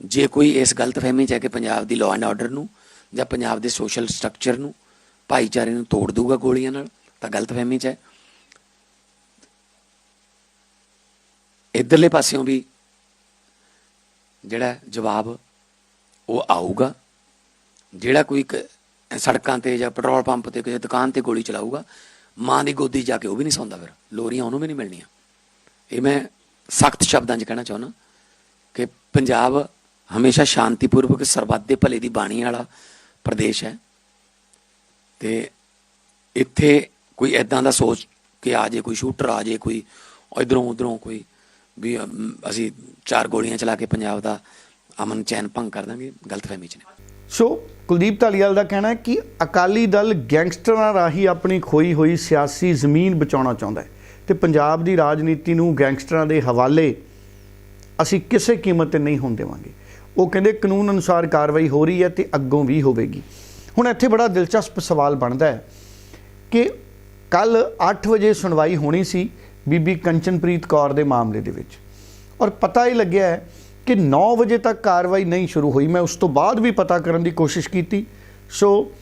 ਜੇ ਕੋਈ ਇਸ ਗਲਤਫਹਿਮੀ ਚ ਹੈ ਕਿ ਪੰਜਾਬ ਦੀ ਲਾਅ ਐਂਡ ਆਰਡਰ ਨੂੰ ਜਾਂ ਪੰਜਾਬ ਦੇ ਸੋਸ਼ਲ ਸਟਰਕਚਰ ਨੂੰ ਭਾਈਚਾਰੇ ਨੂੰ ਤੋੜ ਦੂਗਾ ਗੋਲੀਆਂ ਨਾਲ, ਤਾਂ ਗਲਤਫਹਿਮੀ ਚ ਹੈ। ਇਧਰਲੇ ਪਾਸਿਓਂ ਵੀ ਜਿਹੜਾ ਜਵਾਬ ਉਹ ਆਊਗਾ, ਜਿਹੜਾ ਕੋਈ ਇੱਕ ਸੜਕਾਂ ਤੇ ਜਾਂ ਪੈਟਰੋਲ ਪੰਪ ਤੇ ਕਿਸੇ ਦੁਕਾਨ ਤੇ ਗੋਲੀ ਚਲਾਊਗਾ, ਮਾਂ ਦੀ ਗੋਦੀ ਜਾ ਕੇ ਉਹ ਵੀ ਨਹੀਂ ਸੌਂਦਾ ਫਿਰ, ਲੋਰੀਆਂ ਉਹਨੂੰ ਵੀ ਨਹੀਂ ਮਿਲਣੀਆਂ। ਇਹ ਮੈਂ ਸਖਤ ਸ਼ਬਦਾਂ 'ਚ ਕਹਿਣਾ ਚਾਹੁੰਦਾ ਕਿ ਪੰਜਾਬ ਹਮੇਸ਼ਾ ਸ਼ਾਂਤੀਪੂਰਵਕ ਸਰਬੱਤ ਦੇ ਭਲੇ ਦੀ ਬਾਣੀ ਵਾਲਾ ਪ੍ਰਦੇਸ਼ ਹੈ। ਤੇ ਇੱਥੇ ਕੋਈ ਐਦਾਂ ਦਾ ਸੋਚ ਕਿ ਆ ਜੇ ਕੋਈ ਸ਼ੂਟਰ, ਆ ਜੇ ਕੋਈ ਇਧਰੋਂ ਉਧਰੋਂ ਕੋਈ ਵੀ ਅਸੀਂ ਚਾਰ ਗੋਲੀਆਂ ਚਲਾ ਕੇ ਪੰਜਾਬ ਦਾ ਅਮਨ ਚੈਨ ਭੰਗ ਕਰ ਦਾਂਗੇ ਗਲਤਫਹਿਮੀ ਚ ਨੇ। ਸੋ ਕੁਲਦੀਪ ਧਾਲੀਵਾਲ ਦਾ ਕਹਿਣਾ ਹੈ ਕਿ ਅਕਾਲੀ ਦਲ ਗੈਂਗਸਟਰਾਂ ਰਾਹੀਂ ਆਪਣੀ ਖੋਈ ਹੋਈ ਸਿਆਸੀ ਜ਼ਮੀਨ ਬਚਾਉਣਾ ਚਾਹੁੰਦਾ ਹੈ ਤੇ ਪੰਜਾਬ ਦੀ ਰਾਜਨੀਤੀ ਨੂੰ ਗੈਂਗਸਟਰਾਂ ਦੇ ਹਵਾਲੇ ਅਸੀਂ ਕਿਸੇ ਕੀਮਤ ਤੇ ਨਹੀਂ ਹੋਣ ਦੇਵਾਂਗੇ। ਉਹ ਕਹਿੰਦੇ ਕਾਨੂੰਨ ਅਨੁਸਾਰ ਕਾਰਵਾਈ ਹੋ ਰਹੀ ਹੈ ਤੇ ਅੱਗੋਂ ਵੀ ਹੋਵੇਗੀ। ਹੁਣ ਇੱਥੇ ਬੜਾ ਦਿਲਚਸਪ ਸਵਾਲ ਬਣਦਾ ਹੈ ਕਿ ਕੱਲ 8 ਵਜੇ ਸੁਣਵਾਈ ਹੋਣੀ ਸੀ ਬੀਬੀ ਕੰਚਨਪ੍ਰੀਤ ਕੌਰ ਦੇ ਮਾਮਲੇ ਦੇ ਵਿੱਚ। ਔਰ ਪਤਾ ਹੀ ਲੱਗਿਆ ਹੈ ਕਿ 9 ਵਜੇ ਤੱਕ ਕਾਰਵਾਈ ਨਹੀਂ ਸ਼ੁਰੂ ਹੋਈ। ਮੈਂ ਉਸ ਤੋਂ ਬਾਅਦ ਵੀ ਪਤਾ ਕਰਨ ਦੀ ਕੋਸ਼ਿਸ਼ ਕੀਤੀ। ਸੋ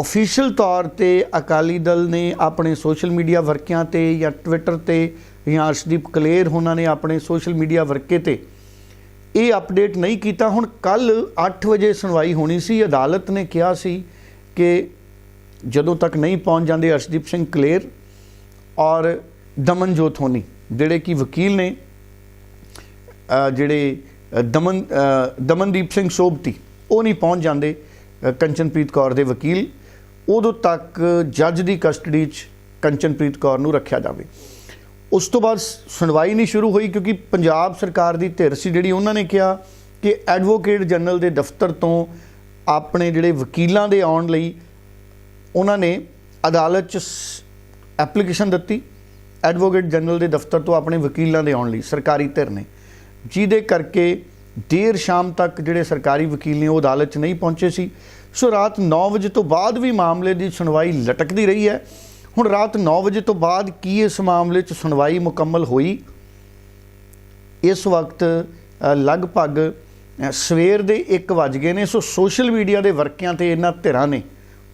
ਅਫੀਸ਼ੀਅਲ ਤੌਰ ਤੇ ਅਕਾਲੀ ਦਲ ਨੇ ਆਪਣੇ ਸੋਸ਼ਲ ਮੀਡੀਆ ਵਰਕਿਆਂ ਤੇ ਜਾਂ ਟਵਿੱਟਰ ਤੇ ਜਾਂ ਅਰਸ਼ਦੀਪ ਕਲੇਰ ਉਹਨਾਂ ਨੇ ਆਪਣੇ ਸੋਸ਼ਲ ਮੀਡੀਆ ਵਰਕੇ ਤੇ ਇਹ ਅਪਡੇਟ ਨਹੀਂ ਕੀਤਾ। ਹੁਣ ਕੱਲ 8 ਵਜੇ ਸੁਣਵਾਈ ਹੋਣੀ ਸੀ। ਅਦਾਲਤ ਨੇ ਕਿਹਾ ਸੀ ਕਿ ਜਦੋਂ ਤੱਕ ਨਹੀਂ ਪਹੁੰਚ ਜਾਂਦੇ ਅਰਸ਼ਦੀਪ ਸਿੰਘ ਕਲੇਰ ਔਰ ਦਮਨਜੋਤ ਹੋਣੀ, ਜਿਹੜੇ ਕਿ ਵਕੀਲ ਨੇ ਜਿਹੜੇ ਦਮਨ ਦਮਨਦੀਪ ਸਿੰਘ ਸੋਭਤੀ, ਉਹ ਨਹੀਂ ਪਹੁੰਚ ਜਾਂਦੇ ਕੰਚਨਪ੍ਰੀਤ ਕੌਰ ਦੇ ਵਕੀਲ। ਉਦੋਂ ਤੱਕ ਜੱਜ ਦੀ ਕਸਟਡੀ 'ਚ ਕੰਚਨਪ੍ਰੀਤ ਕੌਰ ਨੂੰ ਰੱਖਿਆ ਜਾਵੇ। ਉਸ ਤੋਂ ਬਾਅਦ ਸੁਣਵਾਈ ਨਹੀਂ ਸ਼ੁਰੂ ਹੋਈ ਕਿਉਂਕਿ ਪੰਜਾਬ ਸਰਕਾਰ ਦੀ ਧਿਰ ਸੀ ਜਿਹੜੀ ਉਹਨਾਂ ਨੇ ਕਿਹਾ ਕਿ ਐਡਵੋਕੇਟ ਜਨਰਲ ਦੇ ਦਫ਼ਤਰ ਤੋਂ ਆਪਣੇ ਜਿਹੜੇ ਵਕੀਲਾਂ ਦੇ ਆਉਣ ਲਈ ਉਹਨਾਂ ਨੇ ਅਦਾਲਤ 'ਚ ਐਪਲੀਕੇਸ਼ਨ ਦਿੱਤੀ, ਐਡਵੋਕੇਟ ਜਨਰਲ ਦੇ ਦਫ਼ਤਰ ਤੋਂ ਆਪਣੇ ਵਕੀਲਾਂ ਦੇ ਆਉਣ ਲਈ, ਸਰਕਾਰੀ ਧਿਰ ਨੇ। ਜਿਹਦੇ ਕਰਕੇ ਦੇਰ ਸ਼ਾਮ ਤੱਕ ਜਿਹੜੇ ਸਰਕਾਰੀ ਵਕੀਲ ਨੇ ਉਹ ਅਦਾਲਤ 'ਚ ਨਹੀਂ ਪਹੁੰਚੇ ਸੀ। ਸੋ ਰਾਤ 9 ਵਜੇ ਤੋਂ ਬਾਅਦ ਵੀ ਮਾਮਲੇ ਦੀ ਸੁਣਵਾਈ ਲਟਕਦੀ ਰਹੀ ਹੈ। ਹੁਣ ਰਾਤ 9 ਵਜੇ ਤੋਂ ਬਾਅਦ ਕੀ ਇਸ ਮਾਮਲੇ 'ਚ ਸੁਣਵਾਈ ਮੁਕੰਮਲ ਹੋਈ? ਇਸ ਵਕਤ ਲਗਭਗ ਸਵੇਰ ਦੇ 1 ਵਜ ਗਏ ਨੇ। ਸੋ ਸੋਸ਼ਲ ਮੀਡੀਆ ਦੇ ਵਰਕਿਆਂ ਤੇ ਇਹਨਾਂ ਧਿਰਾਂ ਨੇ,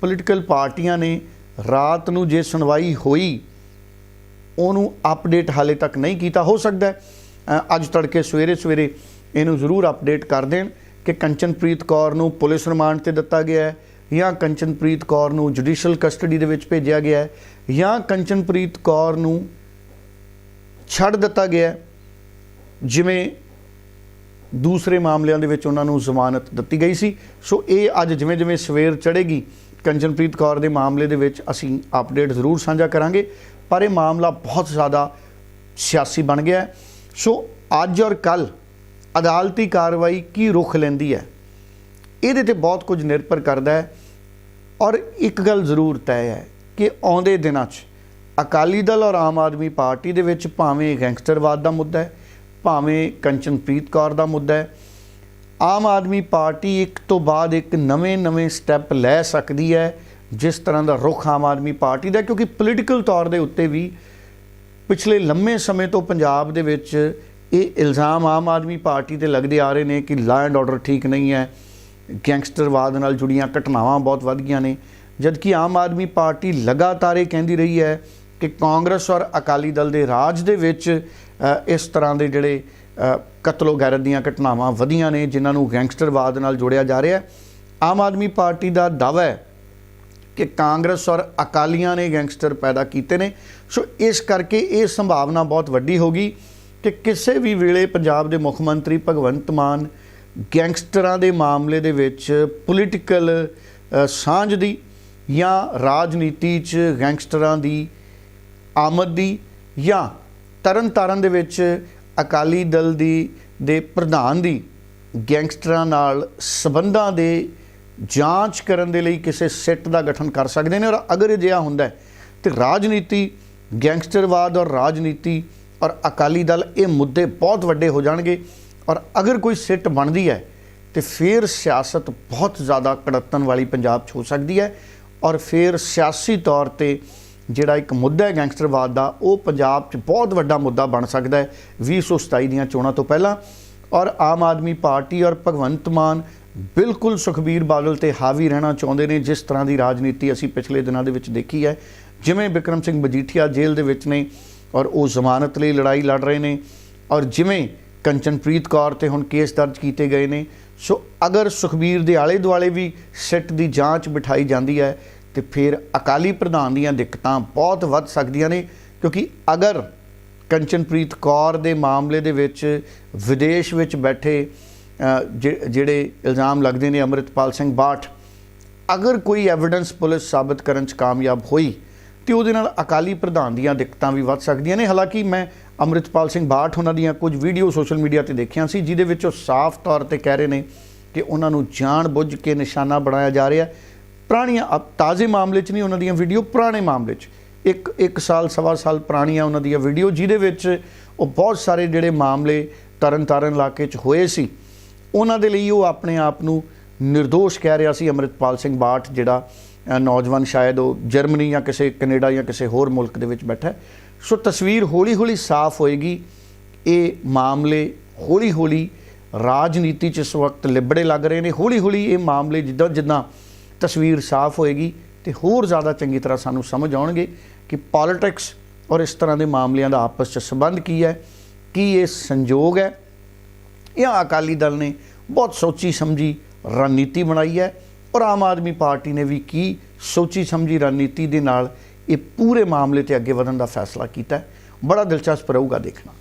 ਪੋਲੀਟੀਕਲ ਪਾਰਟੀਆਂ ਨੇ ਰਾਤ ਨੂੰ ਜੇ ਸੁਣਵਾਈ ਹੋਈ, ਉਹਨੂੰ ਅਪਡੇਟ ਹਾਲੇ ਤੱਕ ਨਹੀਂ ਕੀਤਾ। ਹੋ ਸਕਦਾ ਅੱਜ ਤੜਕੇ ਸਵੇਰੇ ਸਵੇਰੇ ਇਹਨੂੰ ਜ਼ਰੂਰ ਅਪਡੇਟ ਕਰ ਦੇਣ ਕਿ ਕੰਚਨਪ੍ਰੀਤ ਕੌਰ ਨੂੰ ਪੁਲਿਸ ਰਿਮਾਂਡ ਤੇ ਦਿੱਤਾ ਗਿਆ ਹੈ। ਜਾਂ ਕੰਚਨਪ੍ਰੀਤ ਕੌਰ ਨੂੰ ਜੁਡੀਸ਼ੀਅਲ ਕਸਟਡੀ ਦੇ ਵਿੱਚ ਭੇਜਿਆ ਗਿਆ ਹੈ, ਜਾਂ ਕੰਚਨਪ੍ਰੀਤ ਕੌਰ ਨੂੰ ਛੱਡ ਦਿੱਤਾ ਗਿਆ ਜਿਵੇਂ ਦੂਸਰੇ ਮਾਮਲਿਆਂ ਦੇ ਵਿੱਚ ਉਹਨਾਂ ਨੂੰ ਜ਼ਮਾਨਤ ਦਿੱਤੀ ਗਈ ਸੀ। ਸੋ ਇਹ ਅੱਜ ਜਿਵੇਂ ਜਿਵੇਂ ਸਵੇਰ ਚੜ੍ਹੇਗੀ, ਕੰਚਨਪ੍ਰੀਤ ਕੌਰ ਦੇ ਮਾਮਲੇ ਦੇ ਵਿੱਚ ਅਸੀਂ ਅਪਡੇਟ ਜ਼ਰੂਰ ਸਾਂਝਾ ਕਰਾਂਗੇ, ਪਰ ਇਹ ਮਾਮਲਾ ਬਹੁਤ ਜ਼ਿਆਦਾ ਸਿਆਸੀ ਬਣ ਗਿਆ ਸੋ ਅੱਜ ਔਰ ਕੱਲ ਅਦਾਲਤੀ ਕਾਰਵਾਈ ਕੀ ਰੁਖ ਲੈਂਦੀ ਹੈ? ਇਹਦੇ ਤੇ ਬਹੁਤ ਕੁਝ ਨਿਰਭਰ ਕਰਦਾ ਹੈ। ਔਰ ਇੱਕ ਗੱਲ ਜ਼ਰੂਰ ਤੈਅ ਹੈ ਕਿ ਆਉਂਦੇ ਦਿਨਾਂ 'ਚ ਅਕਾਲੀ ਦਲ ਔਰ ਆਮ ਆਦਮੀ ਪਾਰਟੀ ਦੇ ਵਿੱਚ ਭਾਵੇਂ ਗੈਂਗਸਟਰਵਾਦ ਦਾ ਮੁੱਦਾ ਹੈ, ਭਾਵੇਂ ਕੰਚਨਪ੍ਰੀਤ ਕੌਰ ਦਾ ਮੁੱਦਾ ਹੈ, ਆਮ ਆਦਮੀ ਪਾਰਟੀ ਇੱਕ ਤੋਂ ਬਾਅਦ ਇੱਕ ਨਵੇਂ-ਨਵੇਂ ਸਟੈਪ ਲੈ ਸਕਦੀ ਹੈ, ਜਿਸ ਤਰ੍ਹਾਂ ਦਾ ਰੁਖ ਆਮ ਆਦਮੀ ਪਾਰਟੀ ਦਾ ਕਿਉਂਕਿ ਪੋਲੀਟੀਕਲ ਤੌਰ ਦੇ ਉੱਤੇ ਵੀ ਪਿਛਲੇ ਲੰਮੇ ਸਮੇਂ ਤੋਂ ਪੰਜਾਬ ਦੇ ਵਿੱਚ ਇਹ ਇਲਜ਼ਾਮ ਆਮ ਆਦਮੀ ਪਾਰਟੀ ਤੇ ਲੱਗਦੇ ਆ ਰਹੇ ਨੇ ਕਿ ਲਾਅ ਐਂਡ ਆਰਡਰ ਠੀਕ ਨਹੀਂ ਹੈ। ਗੈਂਗਸਟਰਵਾਦ ਨਾਲ ਜੁੜੀਆਂ ਘਟਨਾਵਾਂ ਬਹੁਤ ਵੱਧ ਗਈਆਂ ਨੇ। ਜਦਕਿ ਆਮ ਆਦਮੀ ਪਾਰਟੀ ਲਗਾਤਾਰ ਇਹ ਕਹਿੰਦੀ ਰਹੀ ਹੈ ਕਿ ਕਾਂਗਰਸ ਔਰ ਅਕਾਲੀ ਦਲ ਦੇ ਰਾਜ ਦੇ ਵਿੱਚ ਇਸ ਤਰ੍ਹਾਂ ਦੇ ਜਿਹੜੇ ਅ, ਕਤਲੋ ਗੈਰਤ ਦੀਆਂ ਘਟਨਾਵਾਂ ਵਧੀਆਂ ਨੇ ਜਿਨ੍ਹਾਂ ਨੂੰ ਗੈਂਗਸਟਰਵਾਦ ਨਾਲ ਜੋੜਿਆ ਜਾ ਰਿਹਾ ਹੈ। ਆਮ ਆਦਮੀ ਪਾਰਟੀ ਦਾ ਦਾਅਵਾ ਹੈ ਕਿ ਕਾਂਗਰਸ ਔਰ ਅਕਾਲੀਆਂ ਨੇ ਗੈਂਗਸਟਰ ਪੈਦਾ ਕੀਤੇ ਨੇ। ਸੋ ਇਸ ਕਰਕੇ ਇਹ ਸੰਭਾਵਨਾ ਬਹੁਤ ਵੱਡੀ ਹੋਗੀ ਕਿ ਕਿਸੇ ਵੀ ਵੇਲੇ ਪੰਜਾਬ ਦੇ ਮੁੱਖ ਮੰਤਰੀ ਭਗਵੰਤ ਮਾਨ ਗੈਂਗਸਟਰਾਂ ਦੇ ਮਾਮਲੇ ਦੇ ਵਿੱਚ ਪੋਲੀਟੀਕਲ ਸਾਂਝ ਦੀ ਜਾਂ ਰਾਜਨੀਤੀ 'ਚ ਗੈਂਗਸਟਰਾਂ ਦੀ ਆਮਦ ਦੀ ਜਾਂ ਤਰਨਤਾਰਨ ਦੇ ਵਿੱਚ ਅਕਾਲੀ ਦਲ ਦੀ, ਦੇ ਪ੍ਰਧਾਨ ਦੀ ਗੈਂਗਸਟਰਾਂ ਨਾਲ ਸਬੰਧਾਂ ਦੇ ਜਾਂਚ ਕਰਨ ਦੇ ਲਈ ਕਿਸੇ ਸਿੱਟ ਦਾ ਗਠਨ ਕਰ ਸਕਦੇ ਨੇ। ਔਰ ਅਗਰ ਅਜਿਹਾ ਹੁੰਦਾ ਹੈ, ਤੇ ਰਾਜਨੀਤੀ ਗੈਂਗਸਟਰਵਾਦ ਔਰ ਰਾਜਨੀਤੀ ਔਰ ਅਕਾਲੀ ਦਲ ਇਹ ਮੁੱਦੇ ਬਹੁਤ ਵੱਡੇ ਹੋ ਜਾਣਗੇ। ਔਰ ਅਗਰ ਕੋਈ ਸਿੱਟ ਬਣਦੀ ਹੈ, ਤੇ ਫਿਰ ਸਿਆਸਤ ਬਹੁਤ ਜ਼ਿਆਦਾ ਕੜਤਨ ਵਾਲੀ ਪੰਜਾਬ 'ਚ ਹੋ ਸਕਦੀ ਹੈ। ਔਰ ਫਿਰ ਸਿਆਸੀ ਤੌਰ ਤੇ ਜਿਹੜਾ ਇੱਕ ਮੁੱਦਾ ਹੈ ਗੈਂਗਸਟਰਵਾਦ ਦਾ, ਉਹ ਪੰਜਾਬ 'ਚ ਬਹੁਤ ਵੱਡਾ ਮੁੱਦਾ ਬਣ ਸਕਦਾ ਹੈ 2027 ਦੀਆਂ ਚੋਣਾਂ ਤੋਂ ਪਹਿਲਾਂ। ਔਰ ਆਮ ਆਦਮੀ ਪਾਰਟੀ ਔਰ ਭਗਵੰਤ ਮਾਨ ਬਿਲਕੁਲ ਸੁਖਬੀਰ ਬਾਦਲ ਤੇ ਹਾਵੀ ਰਹਿਣਾ ਚਾਹੁੰਦੇ ਨੇ, ਜਿਸ ਤਰ੍ਹਾਂ ਦੀ ਰਾਜਨੀਤੀ ਅਸੀਂ ਪਿਛਲੇ ਦਿਨਾਂ ਦੇ ਵਿੱਚ ਦੇਖੀ ਹੈ। ਜਿਵੇਂ ਵਿਕਰਮ ਸਿੰਘ ਮਜੀਠੀਆ ਜੇਲ੍ਹ ਦੇ ਵਿੱਚ ਨੇ ਔਰ ਉਹ ਜ਼ਮਾਨਤ ਲਈ ਲੜਾਈ ਲੜ ਰਹੇ ਨੇ। ਔਰ ਜਿਵੇਂ ਕੰਚਨਪ੍ਰੀਤ ਕੌਰ ਤੇ ਹੁਣ ਕੇਸ ਦਰਜ ਕੀਤੇ ਗਏ ਨੇ। ਸੋ ਅਗਰ ਸੁਖਬੀਰ ਦੇ ਆਲੇ ਦੁਆਲੇ ਵੀ ਸਿੱਟ ਦੀ ਜਾਂਚ ਬਿਠਾਈ ਜਾਂਦੀ ਹੈ ਤੇ ਫਿਰ ਅਕਾਲੀ ਪ੍ਰਧਾਨ ਦੀਆਂ ਦਿੱਕਤਾਂ ਬਹੁਤ ਵੱਧ ਸਕਦੀਆਂ ਨੇ ਕਿਉਂਕਿ ਅਗਰ ਕੰਚਨਪ੍ਰੀਤ ਕੌਰ ਦੇ ਮਾਮਲੇ ਦੇ ਵਿੱਚ ਵਿਦੇਸ਼ ਵਿੱਚ ਬੈਠੇ ਅ, ਜਿਹੜੇ ਇਲਜ਼ਾਮ ਲੱਗਦੇ ਨੇ ਅੰਮ੍ਰਿਤਪਾਲ ਸਿੰਘ ਬਾਠ ਅਗਰ ਕੋਈ ਐਵੀਡੈਂਸ ਪੁਲਿਸ ਸਾਬਤ ਕਰਨ 'ਚ ਕਾਮਯਾਬ ਹੋਈ ਤੇ ਉਹਦੇ ਨਾਲ ਅਕਾਲੀ ਪ੍ਰਧਾਨ ਦੀਆਂ ਦਿੱਕਤਾਂ ਵੀ ਵੱਧ ਸਕਦੀਆਂ ਨੇ। ਹਾਲਾਂਕਿ ਮੈਂ ਅੰਮ੍ਰਿਤਪਾਲ ਸਿੰਘ ਬਾਠ ਉਹਨਾਂ ਦੀਆਂ ਕੁਝ ਵੀਡੀਓ ਸੋਸ਼ਲ ਮੀਡੀਆ ਤੇ ਦੇਖੀਆਂ ਸੀ, ਜਿਹਦੇ ਵਿੱਚ ਉਹ ਸਾਫ਼ ਤੌਰ ਤੇ ਕਹਿ ਰਹੇ ਨੇ ਕਿ ਉਹਨਾਂ ਨੂੰ ਜਾਣ ਬੁੱਝ ਕੇ ਨਿਸ਼ਾਨਾ ਬਣਾਇਆ ਜਾ ਰਿਹਾ ਪੁਰਾਣੀਆਂ, ਅਬ ਤਾਜ਼ੇ ਮਾਮਲੇ 'ਚ ਨਹੀਂ ਉਹਨਾਂ ਦੀਆਂ ਵੀਡੀਓ, ਪੁਰਾਣੇ ਮਾਮਲੇ 'ਚ। ਇੱਕ ਇੱਕ ਸਾਲ, ਸਵਾ ਸਾਲ ਪੁਰਾਣੀਆਂ ਉਹਨਾਂ ਦੀਆਂ ਵੀਡੀਓ, ਜਿਹਦੇ ਵਿੱਚ ਉਹ ਬਹੁਤ ਸਾਰੇ ਜਿਹੜੇ ਮਾਮਲੇ ਤਰਨ ਤਾਰਨ ਇਲਾਕੇ 'ਚ ਹੋਏ ਸੀ, ਉਹਨਾਂ ਦੇ ਲਈ ਉਹ ਆਪਣੇ ਆਪ ਨੂੰ નિર્ਦੋਸ਼ ਕਹਿ ਰਿਹਾ ਸੀ ਅਮਰਿਤਪਾਲ ਸਿੰਘ ਬਾਠ, ਜਿਹੜਾ ਨੌਜਵਾਨ ਸ਼ਾਇਦ ਉਹ ਜਰਮਨੀ ਜਾਂ ਕਿਸੇ ਕੈਨੇਡਾ ਜਾਂ ਕਿਸੇ ਹੋਰ ਮੁਲਕ ਦੇ ਵਿੱਚ ਬੈਠਾ ਸੋ ਤਸਵੀਰ ਹੌਲੀ-ਹੌਲੀ ਸਾਫ਼ ਹੋਏਗੀ। ਇਹ ਮਾਮਲੇ ਹੌਲੀ-ਹੌਲੀ ਰਾਜਨੀਤੀ 'ਚ ਇਸ ਵਕਤ ਲਿਬੜੇ ਲੱਗ ਰਹੇ ਨੇ। ਹੌਲੀ-ਹੌਲੀ ਇਹ ਮਾਮਲੇ ਜਿੱਦਾਂ ਜਿੱਦਾਂ ਤਸਵੀਰ ਸਾਫ਼ ਹੋਏਗੀ ਤੇ ਹੋਰ ਜ਼ਿਆਦਾ ਚੰਗੀ ਤਰ੍ਹਾਂ ਸਾਨੂੰ ਸਮਝ ਆਉਣਗੇ ਕਿ ਪੋਲਿਟਿਕਸ ਔਰ ਇਸ ਤਰ੍ਹਾਂ ਦੇ ਮਾਮਲਿਆਂ ਦਾ ਆਪਸ 'ਚ ਸੰਬੰਧ ਕੀ ਹੈ, ਕੀ ਇਹ ਸੰਜੋਗ ਹੈ। ਜਾਂ ਅਕਾਲੀ ਦਲ ਨੇ ਬਹੁਤ ਸੋਚੀ ਸਮਝੀ ਰਣਨੀਤੀ ਬਣਾਈ ਹੈ ਔਰ ਆਮ ਆਦਮੀ ਪਾਰਟੀ ਨੇ ਵੀ ਕੀ ਸੋਚੀ ਸਮਝੀ ਰਣਨੀਤੀ ਦੇ ਨਾਲ ਇਹ ਪੂਰੇ ਮਾਮਲੇ ਤੇ ਅੱਗੇ ਵਧਣ ਦਾ ਫੈਸਲਾ ਕੀਤਾ ਬੜਾ ਦਿਲਚਸਪ ਰਹੂਗਾ ਦੇਖਣਾ।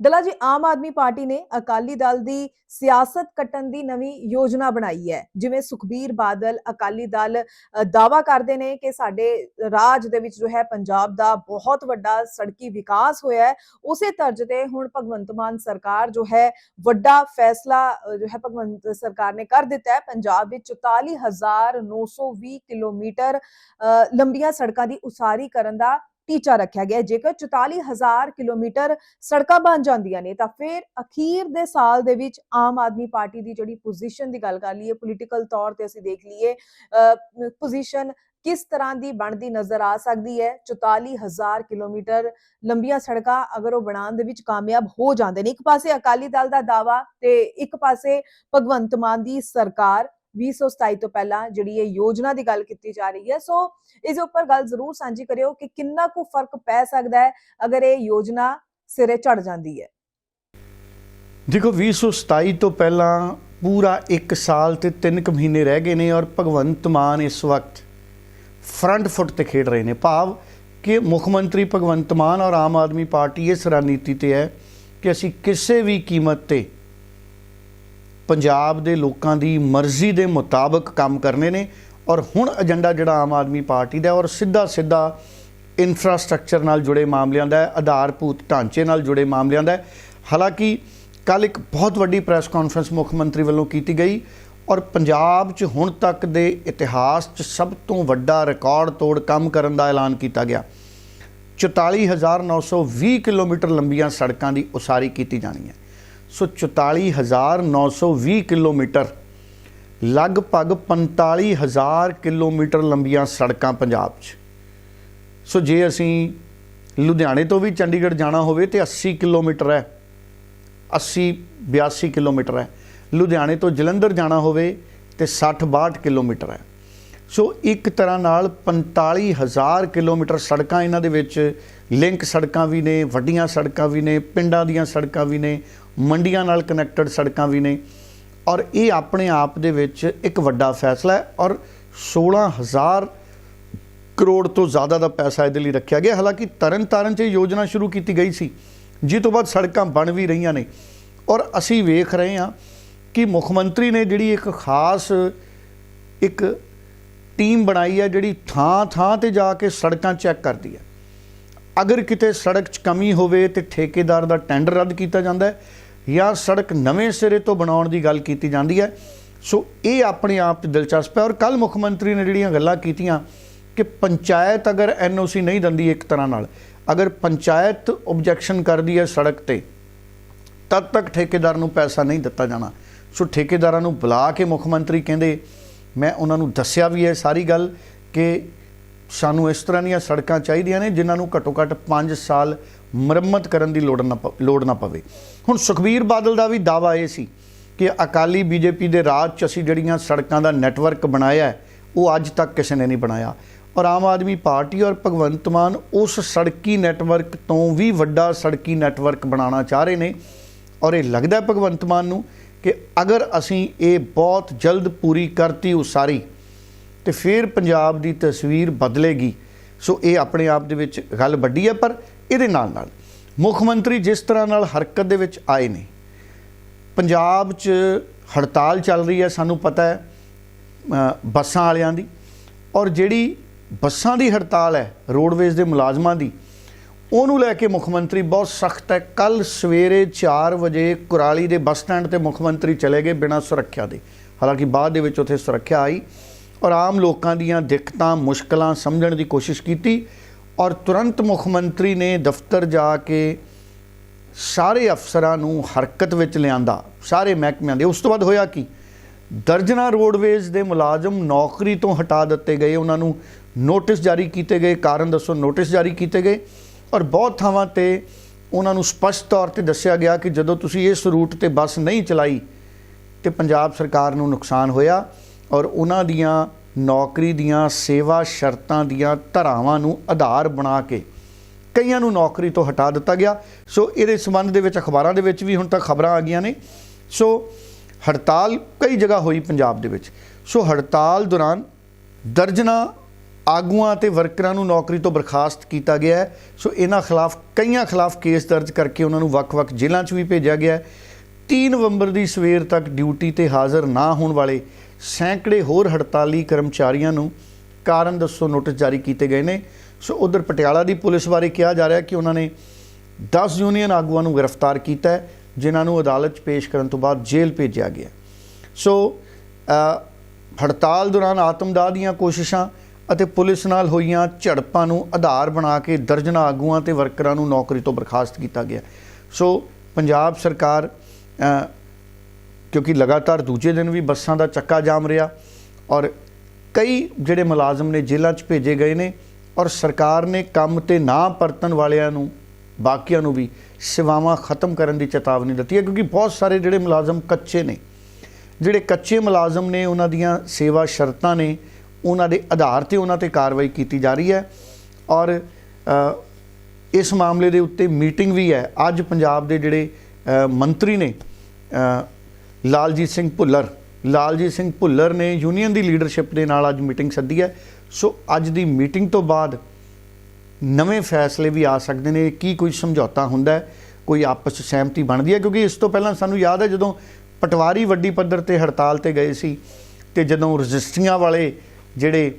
ਦਲਾ ਜੀ ਆਮ ਆਦਮੀ ਪਾਰਟੀ ਨੇ ਅਕਾਲੀ ਦਲ ਦੀ ਸਿਆਸਤ ਕੱਟਣ ਦੀ ਨਵੀਂ ਯੋਜਨਾ ਬਣਾਈ ਹੈ। ਜਿਵੇਂ ਸੁਖਬੀਰ ਬਾਦਲ ਅਕਾਲੀ ਦਲ ਅ, ਦਾਅਵਾ ਕਰਦੇ ਨੇ ਕਿ ਸਾਡੇ ਰਾਜ ਦੇ ਵਿੱਚ ਜੋ ਹੈ ਪੰਜਾਬ ਦਾ ਬਹੁਤ ਵੱਡਾ ਸੜਕੀ ਵਿਕਾਸ ਹੋਇਆ ਹੈ। ਉਸੇ ਤਰਜ਼ ਤੇ ਹੁਣ ਭਗਵੰਤ ਮਾਨ ਸਰਕਾਰ ਜੋ ਹੈ ਵੱਡਾ ਫੈਸਲਾ ਜੋ ਹੈ ਭਗਵੰਤ ਸਰਕਾਰ ਨੇ ਕਰ ਦਿੱਤਾ ਹੈ। ਪੰਜਾਬ ਵਿੱਚ 44920 ਕਿਲੋਮੀਟਰ ਲੰਬੀਆਂ ਸੜਕਾਂ ਦੀ ਉਸਾਰੀ ਕਰਨ ਦਾ ਟੀਚਾ ਰੱਖਿਆ ਗਿਆ ਜੇਕਰ 44000 ਕਿਲੋਮੀਟਰ ਸੜਕਾਂ ਬਣ ਜਾਂਦੀਆਂ ਨੇ, ਤਾਂ ਫਿਰ ਅਖੀਰ ਦੇ ਸਾਲ ਦੇ ਵਿੱਚ ਆਮ ਆਦਮੀ ਪਾਰਟੀ ਦੀ ਜਿਹੜੀ ਪੋਜੀਸ਼ਨ ਦੀ ਗੱਲ ਕਰ ਲਈਏ ਪੋਲੀਟੀਕਲ ਤੌਰ ਤੇ ਅਸੀਂ ਦੇਖ ਲਈਏ ਪੋਜੀਸ਼ਨ ਕਿਸ ਤਰ੍ਹਾਂ ਦੀ ਬਣਦੀ ਨਜ਼ਰ ਆ ਸਕਦੀ ਹੈ। 44000 ਕਿਲੋਮੀਟਰ ਲੰਬੀਆਂ ਸੜਕਾਂ ਅਗਰ ਉਹ ਬਣਾਉਣ ਦੇ ਵਿੱਚ ਕਾਮਯਾਬ ਹੋ ਜਾਂਦੇ ਨੇ, ਇੱਕ ਪਾਸੇ ਅਕਾਲੀ ਦਲ ਦਾ ਦਾਵਾ ਤੇ ਇੱਕ ਪਾਸੇ ਭਗਵੰਤ ਮਾਨ ਦੀ ਸਰਕਾਰ 2027 ਤੋਂ ਪਹਿਲਾਂ ਜਿਹੜੀ ਇਹ ਯੋਜਨਾ ਦੀ ਗੱਲ ਕੀਤੀ ਜਾ ਰਹੀ ਹੈ। ਸੋ ਇਸ ਉੱਪਰ ਗੱਲ ਜ਼ਰੂਰ ਸਾਂਝੀ ਕਰਿਓ ਕਿ ਕਿੰਨਾ ਕੁ ਫ਼ਰਕ ਪੈ ਸਕਦਾ ਹੈ ਅਗਰ ਇਹ ਯੋਜਨਾ ਸਿਰੇ ਚੜ ਜਾਂਦੀ ਹੈ। ਦੇਖੋ 2027 ਤੋਂ ਪਹਿਲਾਂ ਪੂਰਾ 1 ਸਾਲ ਤੇ 3 ਕੁ ਮਹੀਨੇ ਰਹਿ ਗਏ ਨੇ ਔਰ ਭਗਵੰਤ ਮਾਨ ਇਸ ਵਕਤ ਫਰੰਟ ਫੁੱਟ ਤੇ ਖੇਡ ਰਹੇ ਨੇ। ਭਾਵ ਕਿ ਮੁੱਖ ਮੰਤਰੀ ਭਗਵੰਤ ਮਾਨ ਔਰ ਆਮ ਆਦਮੀ ਪਾਰਟੀ ਇਸ ਰਣਨੀਤੀ ਤੇ ਹੈ ਕਿ ਅਸੀਂ ਕਿਸੇ ਵੀ ਕੀਮਤ ਤੇ ਪੰਜਾਬ ਦੇ ਲੋਕਾਂ ਦੀ ਮਰਜ਼ੀ ਦੇ ਮੁਤਾਬਕ ਕੰਮ ਕਰਨੇ ਨੇ ਔਰ ਹੁਣ ਏਜੰਡਾ ਜਿਹੜਾ ਆਮ ਆਦਮੀ ਪਾਰਟੀ ਦਾ ਔਰ ਸਿੱਧਾ ਸਿੱਧਾ ਇਨਫਰਾਸਟ੍ਰਕਚਰ ਨਾਲ ਜੁੜੇ ਮਾਮਲਿਆਂ ਦਾ ਆਧਾਰਭੂਤ ਢਾਂਚੇ ਨਾਲ ਜੁੜੇ ਮਾਮਲਿਆਂ ਦਾ ਹਾਲਾਂਕਿ ਕੱਲ ਇੱਕ ਬਹੁਤ ਵੱਡੀ ਪ੍ਰੈਸ ਕਾਨਫਰੰਸ ਮੁੱਖ ਮੰਤਰੀ ਵੱਲੋਂ ਕੀਤੀ ਗਈ ਔਰ ਪੰਜਾਬ 'ਚ ਹੁਣ ਤੱਕ ਦੇ ਇਤਿਹਾਸ 'ਚ ਸਭ ਤੋਂ ਵੱਡਾ ਰਿਕਾਰਡ ਤੋੜ ਕੰਮ ਕਰਨ ਦਾ ਐਲਾਨ ਕੀਤਾ ਗਿਆ। 44920 ਕਿਲੋਮੀਟਰ ਲੰਬੀਆਂ ਸੜਕਾਂ ਦੀ ਉਸਾਰੀ ਕੀਤੀ ਜਾਣੀ ਹੈ। ਸੋ 44920 ਕਿਲੋਮੀਟਰ, ਲਗਭਗ 45000 ਕਿਲੋਮੀਟਰ ਲੰਬੀਆਂ ਸੜਕਾਂ ਪੰਜਾਬ 'ਚ। ਸੋ ਜੇ ਅਸੀਂ ਲੁਧਿਆਣੇ ਤੋਂ ਵੀ ਚੰਡੀਗੜ੍ਹ ਜਾਣਾ ਹੋਵੇ ਤੇ 80 ਕਿਲੋਮੀਟਰ ਹੈ 80 82 ਕਿਲੋਮੀਟਰ ਹੈ। ਲੁਧਿਆਣੇ ਤੋਂ ਜਲੰਧਰ ਜਾਣਾ ਹੋਵੇ ਤੇ 60 62 ਕਿਲੋਮੀਟਰ ਹੈ। ਸੋ ਇੱਕ ਤਰ੍ਹਾਂ ਨਾਲ 45000 ਕਿਲੋਮੀਟਰ ਸੜਕਾਂ ਇਹਨਾਂ ਦੇ ਵਿੱਚ, ਲਿੰਕ ਸੜਕਾਂ ਵੀ ਨੇ, ਵੱਡੀਆਂ ਸੜਕਾਂ ਵੀ ਨੇ, ਪਿੰਡਾਂ ਦੀਆਂ ਸੜਕਾਂ ਵੀ ਨੇ ਮੰਡੀਆਂ ਨਾਲ ਕਨੈਕਟਡ ਸੜਕਾਂ ਵੀ ਨੇ। ਔਰ ਇਹ ਆਪਣੇ ਆਪ ਦੇ ਵਿੱਚ ਇੱਕ ਵੱਡਾ ਫੈਸਲਾ ਹੈ ਔਰ 16000 ਕਰੋੜ ਤੋਂ ਜ਼ਿਆਦਾ ਦਾ ਪੈਸਾ ਇਹਦੇ ਲਈ ਰੱਖਿਆ ਗਿਆ। ਹਾਲਾਂਕਿ ਤਰਨ ਤਾਰਨ 'ਚ ਯੋਜਨਾ ਸ਼ੁਰੂ ਕੀਤੀ ਗਈ ਸੀ। ਜਿਸ ਤੋਂ ਬਾਅਦ ਸੜਕਾਂ ਬਣ ਵੀ ਰਹੀਆਂ ਨੇ। ਔਰ ਅਸੀਂ ਵੇਖ ਰਹੇ ਹਾਂ ਕਿ ਮੁੱਖ ਮੰਤਰੀ ਨੇ ਜਿਹੜੀ ਇੱਕ ਖਾਸ ਇੱਕ ਟੀਮ ਬਣਾਈ ਹੈ, ਜਿਹੜੀ ਥਾਂ ਥਾਂ ਤੇ ਜਾ ਕੇ ਸੜਕਾਂ ਚੈੱਕ ਕਰਦੀ ਹੈ। ਅਗਰ ਕਿਤੇ ਸੜਕ 'ਚ ਕਮੀ ਹੋਵੇ ਤੇ ਠੇਕੇਦਾਰ ਦਾ ਟੈਂਡਰ ਰੱਦ ਕੀਤਾ ਜਾਂਦਾ ਹੈ ਜਾਂ ਸੜਕ ਨਵੇਂ ਸਿਰੇ ਤੋਂ ਬਣਾਉਣ ਦੀ ਗੱਲ ਕੀਤੀ ਜਾਂਦੀ ਹੈ। ਸੋ ਇਹ ਆਪਣੇ ਆਪ 'ਚ ਦਿਲਚਸਪ ਹੈ ਔਰ ਕੱਲ ਮੁੱਖ ਮੰਤਰੀ ਨੇ ਜਿਹੜੀਆਂ ਗੱਲਾਂ ਕੀਤੀਆਂ ਕਿ ਪੰਚਾਇਤ ਅਗਰ ਐਨਓਸੀ ਨਹੀਂ ਦਿੰਦੀ ਇੱਕ ਤਰ੍ਹਾਂ ਨਾਲ, ਅਗਰ ਪੰਚਾਇਤ ਆਬਜੈਕਸ਼ਨ ਕਰਦੀ ਹੈ ਸੜਕ ਤੇ, ਤਦ ਤੱਕ ਠੇਕੇਦਾਰ ਨੂੰ ਪੈਸਾ ਨਹੀਂ ਦਿੱਤਾ ਜਾਣਾ। ਸੋ ਠੇਕੇਦਾਰਾਂ ਨੂੰ ਬੁਲਾ ਕੇ ਮੁੱਖ ਮੰਤਰੀ ਕਹਿੰਦੇ, ਮੈਂ ਉਹਨਾਂ ਨੂੰ ਦੱਸਿਆ ਵੀ ਹੈ ਸਾਰੀ ਗੱਲ ਕਿ ਸਾਨੂੰ ਇਸ ਤਰ੍ਹਾਂ ਦੀਆਂ ਸੜਕਾਂ ਚਾਹੀਦੀਆਂ ਨੇ ਜਿਨ੍ਹਾਂ ਨੂੰ ਘੱਟੋ ਘੱਟ 5 ਸਾਲ ਮੁਰੰਮਤ ਕਰਨ ਦੀ ਲੋੜ ਨਾ ਪ- ਲੋੜ ਨਾ ਪਵੇ। ਹੁਣ ਸੁਖਬੀਰ ਬਾਦਲ ਦਾ ਵੀ ਦਾਵਾ ਇਹ ਸੀ ਕਿ ਅਕਾਲੀ ਬੀਜੇਪੀ ਦੇ ਰਾਜ 'ਚ ਅਸੀਂ ਜਿਹੜੀਆਂ ਸੜਕਾਂ ਦਾ ਨੈਟਵਰਕ ਬਣਾਇਆ ਉਹ ਅੱਜ ਤੱਕ ਕਿਸੇ ਨੇ ਨਹੀਂ ਬਣਾਇਆ। ਔਰ ਆਮ ਆਦਮੀ ਪਾਰਟੀ ਔਰ ਭਗਵੰਤ ਮਾਨ ਉਸ ਸੜਕੀ ਨੈਟਵਰਕ ਤੋਂ ਵੀ ਵੱਡਾ ਸੜਕੀ ਨੈਟਵਰਕ ਬਣਾਉਣਾ ਚਾਹ ਰਹੇ ਨੇ। ਔਰ ਇਹ ਲੱਗਦਾ ਭਗਵੰਤ ਮਾਨ ਨੂੰ ਕਿ ਅਗਰ ਅਸੀਂ ਇਹ ਬਹੁਤ ਜਲਦ ਪੂਰੀ ਕਰਤੀ ਉਸਾਰੀ, ਤੇ ਫਿਰ ਪੰਜਾਬ ਦੀ ਤਸਵੀਰ ਬਦਲੇਗੀ। ਸੋ ਇਹ ਆਪਣੇ ਆਪ ਦੇ ਵਿੱਚ ਗੱਲ ਵੱਡੀ ਹੈ, ਪਰ ਇਹਦੇ ਨਾਲ ਨਾਲ ਮੁੱਖ ਮੰਤਰੀ ਜਿਸ ਤਰ੍ਹਾਂ ਨਾਲ ਹਰਕਤ ਦੇ ਵਿੱਚ ਆਏ ਨੇ, ਪੰਜਾਬ 'ਚ ਹੜਤਾਲ ਚੱਲ ਰਹੀ ਹੈ, ਸਾਨੂੰ ਪਤਾ ਹੈ ਬੱਸਾਂ ਵਾਲਿਆਂ ਦੀ, ਔਰ ਜਿਹੜੀ ਬੱਸਾਂ ਦੀ ਹੜਤਾਲ ਹੈ, ਰੋਡਵੇਜ਼ ਦੇ ਮੁਲਾਜ਼ਮਾਂ ਦੀ, ਉਹਨੂੰ ਲੈ ਕੇ ਮੁੱਖ ਮੰਤਰੀ ਬਹੁਤ ਸਖਤ ਹੈ। ਕੱਲ ਸਵੇਰੇ 4 ਵਜੇ ਕੁਰਾਲੀ ਦੇ ਬੱਸ ਸਟੈਂਡ ਤੇ ਮੁੱਖ ਮੰਤਰੀ ਚਲੇ ਗਏ ਬਿਨਾਂ ਸੁਰੱਖਿਆ ਦੇ। ਹਾਲਾਂਕਿ ਬਾਅਦ ਦੇ ਵਿੱਚ ਉੱਥੇ ਸੁਰੱਖਿਆ ਆਈ। ਔਰ ਆਮ ਲੋਕਾਂ ਦੀਆਂ ਦਿੱਕਤਾਂ, ਮੁਸ਼ਕਲਾਂ ਸਮਝਣ ਦੀ ਕੋਸ਼ਿਸ਼ ਕੀਤੀ ਔਰ ਤੁਰੰਤ ਮੁੱਖ ਮੰਤਰੀ ਨੇ ਦਫ਼ਤਰ ਜਾ ਕੇ ਸਾਰੇ ਅਫਸਰਾਂ ਨੂੰ ਹਰਕਤ ਵਿੱਚ ਲਿਆਂਦਾ, ਸਾਰੇ ਮਹਿਕਮਿਆਂ ਦੇ। ਉਸ ਤੋਂ ਬਾਅਦ ਹੋਇਆ ਕੀ? ਦਰਜਨਾ ਰੋਡਵੇਜ਼ ਦੇ ਮੁਲਾਜ਼ਮ ਨੌਕਰੀ ਤੋਂ ਹਟਾ ਦਿੱਤੇ ਗਏ, ਉਹਨਾਂ ਨੂੰ ਨੋਟਿਸ ਜਾਰੀ ਕੀਤੇ ਗਏ, ਕਾਰਨ ਦੱਸੋ, ਨੋਟਿਸ ਜਾਰੀ ਕੀਤੇ ਗਏ ਔਰ ਬਹੁਤ ਥਾਵਾਂ ਤੇ ਉਹਨਾਂ ਨੂੰ ਸਪਸ਼ਟ ਤੌਰ ਤੇ ਦੱਸਿਆ ਗਿਆ ਕਿ ਜਦੋਂ ਤੁਸੀਂ ਇਸ ਰੂਟ ਤੇ ਬੱਸ ਨਹੀਂ ਚਲਾਈ ਤੇ ਪੰਜਾਬ ਸਰਕਾਰ ਨੂੰ ਨੁਕਸਾਨ ਹੋਇਆ ਔਰ ਉਹਨਾਂ ਦੀਆਂ ਨੌਕਰੀ ਦੀਆਂ ਸੇਵਾ ਸ਼ਰਤਾਂ ਦੀਆਂ ਧਾਰਾਵਾਂ ਨੂੰ ਆਧਾਰ ਬਣਾ ਕੇ ਕਈਆਂ ਨੂੰ ਨੌਕਰੀ ਤੋਂ ਹਟਾ ਦਿੱਤਾ ਗਿਆ। ਸੋ ਇਹਦੇ ਸੰਬੰਧ ਦੇ ਵਿੱਚ ਅਖਬਾਰਾਂ ਦੇ ਵਿੱਚ ਵੀ ਹੁਣ ਤੱਕ ਖਬਰਾਂ ਆ ਗਈਆਂ ਨੇ। ਸੋ ਹੜਤਾਲ ਕਈ ਜਗ੍ਹਾ ਹੋਈ ਪੰਜਾਬ ਦੇ ਵਿੱਚ। ਸੋ ਹੜਤਾਲ ਦੌਰਾਨ ਦਰਜਨਾ ਆਗੂਆਂ ਤੇ ਵਰਕਰਾਂ ਨੂੰ ਨੌਕਰੀ ਤੋਂ ਬਰਖਾਸਤ ਕੀਤਾ ਗਿਆ ਹੈ। ਸੋ ਇਹਨਾਂ ਖਿਲਾਫ, ਕਈਆਂ ਖਿਲਾਫ ਕੇਸ ਦਰਜ ਕਰਕੇ ਉਹਨਾਂ ਨੂੰ ਵੱਖ-ਵੱਖ ਜ਼ਿਲ੍ਹਿਆਂ 'ਚ ਵੀ ਭੇਜਿਆ ਗਿਆ ਹੈ। 3 ਨਵੰਬਰ ਦੀ ਸਵੇਰ ਤੱਕ ਡਿਊਟੀ ਤੇ ਹਾਜ਼ਰ ਨਾ ਹੋਣ ਵਾਲੇ ਸੈਂਕੜੇ ਹੋਰ ਹੜਤਾਲੀ ਕਰਮਚਾਰੀਆਂ ਨੂੰ ਕਾਰਨ ਦੱਸੋ ਨੋਟਿਸ ਜਾਰੀ ਕੀਤੇ ਗਏ ਨੇ। ਸੋ ਉਧਰ ਪਟਿਆਲਾ ਦੀ ਪੁਲਿਸ ਬਾਰੇ ਕਿਹਾ ਜਾ ਰਿਹਾ ਕਿ ਉਹਨਾਂ ਨੇ 10 ਯੂਨੀਅਨ ਆਗੂਆਂ ਨੂੰ ਗ੍ਰਿਫਤਾਰ ਕੀਤਾ ਹੈ, ਜਿਨ੍ਹਾਂ ਨੂੰ ਅਦਾਲਤ 'ਚ ਪੇਸ਼ ਕਰਨ ਤੋਂ ਬਾਅਦ ਜੇਲ੍ਹ ਭੇਜਿਆ ਗਿਆ ਸੋ ਹੜਤਾਲ ਦੌਰਾਨ ਆਤਮਦਾਹ ਦੀਆਂ ਕੋਸ਼ਿਸ਼ਾਂ ਅਤੇ ਪੁਲਿਸ ਨਾਲ ਹੋਈਆਂ ਝੜਪਾਂ ਨੂੰ ਆਧਾਰ ਬਣਾ ਕੇ ਦਰਜਨਾਂ ਆਗੂਆਂ ਤੇ ਵਰਕਰਾਂ ਨੂੰ ਨੌਕਰੀ ਤੋਂ ਬਰਖਾਸਤ ਕੀਤਾ ਗਿਆ। ਸੋ, ਪੰਜਾਬ ਸਰਕਾਰ ਕਿਉਂਕਿ ਲਗਾਤਾਰ ਦੂਜੇ ਦਿਨ ਵੀ ਬੱਸਾਂ ਦਾ ਚੱਕਾ ਜਾਮ ਰਿਹਾ ਔਰ ਕਈ ਜਿਹੜੇ ਮੁਲਾਜ਼ਮ ਨੇ ਜੇਲ੍ਹਾਂ 'ਚ ਭੇਜੇ ਗਏ ਨੇ ਔਰ ਸਰਕਾਰ ਨੇ ਕੰਮ ਤੇ ਨਾ ਪਰਤਣ ਵਾਲਿਆਂ ਨੂੰ, ਬਾਕੀਆਂ ਨੂੰ ਵੀ ਸੇਵਾਵਾਂ ਖਤਮ ਕਰਨ ਦੀ ਚੇਤਾਵਨੀ ਦਿੱਤੀ ਹੈ ਕਿਉਂਕਿ ਬਹੁਤ ਸਾਰੇ ਜਿਹੜੇ ਮੁਲਾਜ਼ਮ ਕੱਚੇ ਨੇ, ਜਿਹੜੇ ਕੱਚੇ ਮੁਲਾਜ਼ਮ ਨੇ ਉਹਨਾਂ ਦੀਆਂ ਸੇਵਾ ਸ਼ਰਤਾਂ ਨੇ, ਉਹਨਾਂ ਦੇ ਆਧਾਰ ਤੇ ਉਹਨਾਂ ਤੇ ਕਾਰਵਾਈ ਕੀਤੀ ਜਾ ਰਹੀ ਹੈ ਔਰ ਇਸ ਮਾਮਲੇ ਦੇ ਉੱਤੇ ਮੀਟਿੰਗ ਵੀ ਹੈ। ਅੱਜ ਪੰਜਾਬ ਦੇ ਜਿਹੜੇ ਮੰਤਰੀ ਨੇ ਲਾਲਜੀਤ ਸਿੰਘ ਭੁੱਲਰ। ਲਾਲਜੀਤ ਸਿੰਘ ਭੁੱਲਰ ਨੇ ਯੂਨੀਅਨ ਦੀ ਲੀਡਰਸ਼ਿਪ ਦੇ ਨਾਲ ਅੱਜ ਮੀਟਿੰਗ ਸੱਦੀ ਹੈ। ਸੋ ਅੱਜ ਦੀ ਮੀਟਿੰਗ ਤੋਂ ਬਾਅਦ ਨਵੇਂ ਫੈਸਲੇ ਵੀ ਆ ਸਕਦੇ ਨੇ। ਕੀ ਕੋਈ ਸਮਝੌਤਾ ਹੁੰਦਾ ਹੈ? ਕੋਈ ਆਪਸ 'ਚ ਸਹਿਮਤੀ ਬਣਦੀ ਹੈ? ਕਿਉਂਕਿ ਇਸ ਤੋਂ ਪਹਿਲਾਂ ਸਾਨੂੰ ਯਾਦ ਹੈ ਜਦੋਂ ਪਟਵਾਰੀ ਵੱਡੀ ਪੱਧਰ ਤੇ ਹੜਤਾਲ ਤੇ ਗਏ ਸੀ ਤੇ ਜਦੋਂ ਰਜਿਸਟਰੀਆਂ ਵਾਲੇ ਜਿਹੜੇ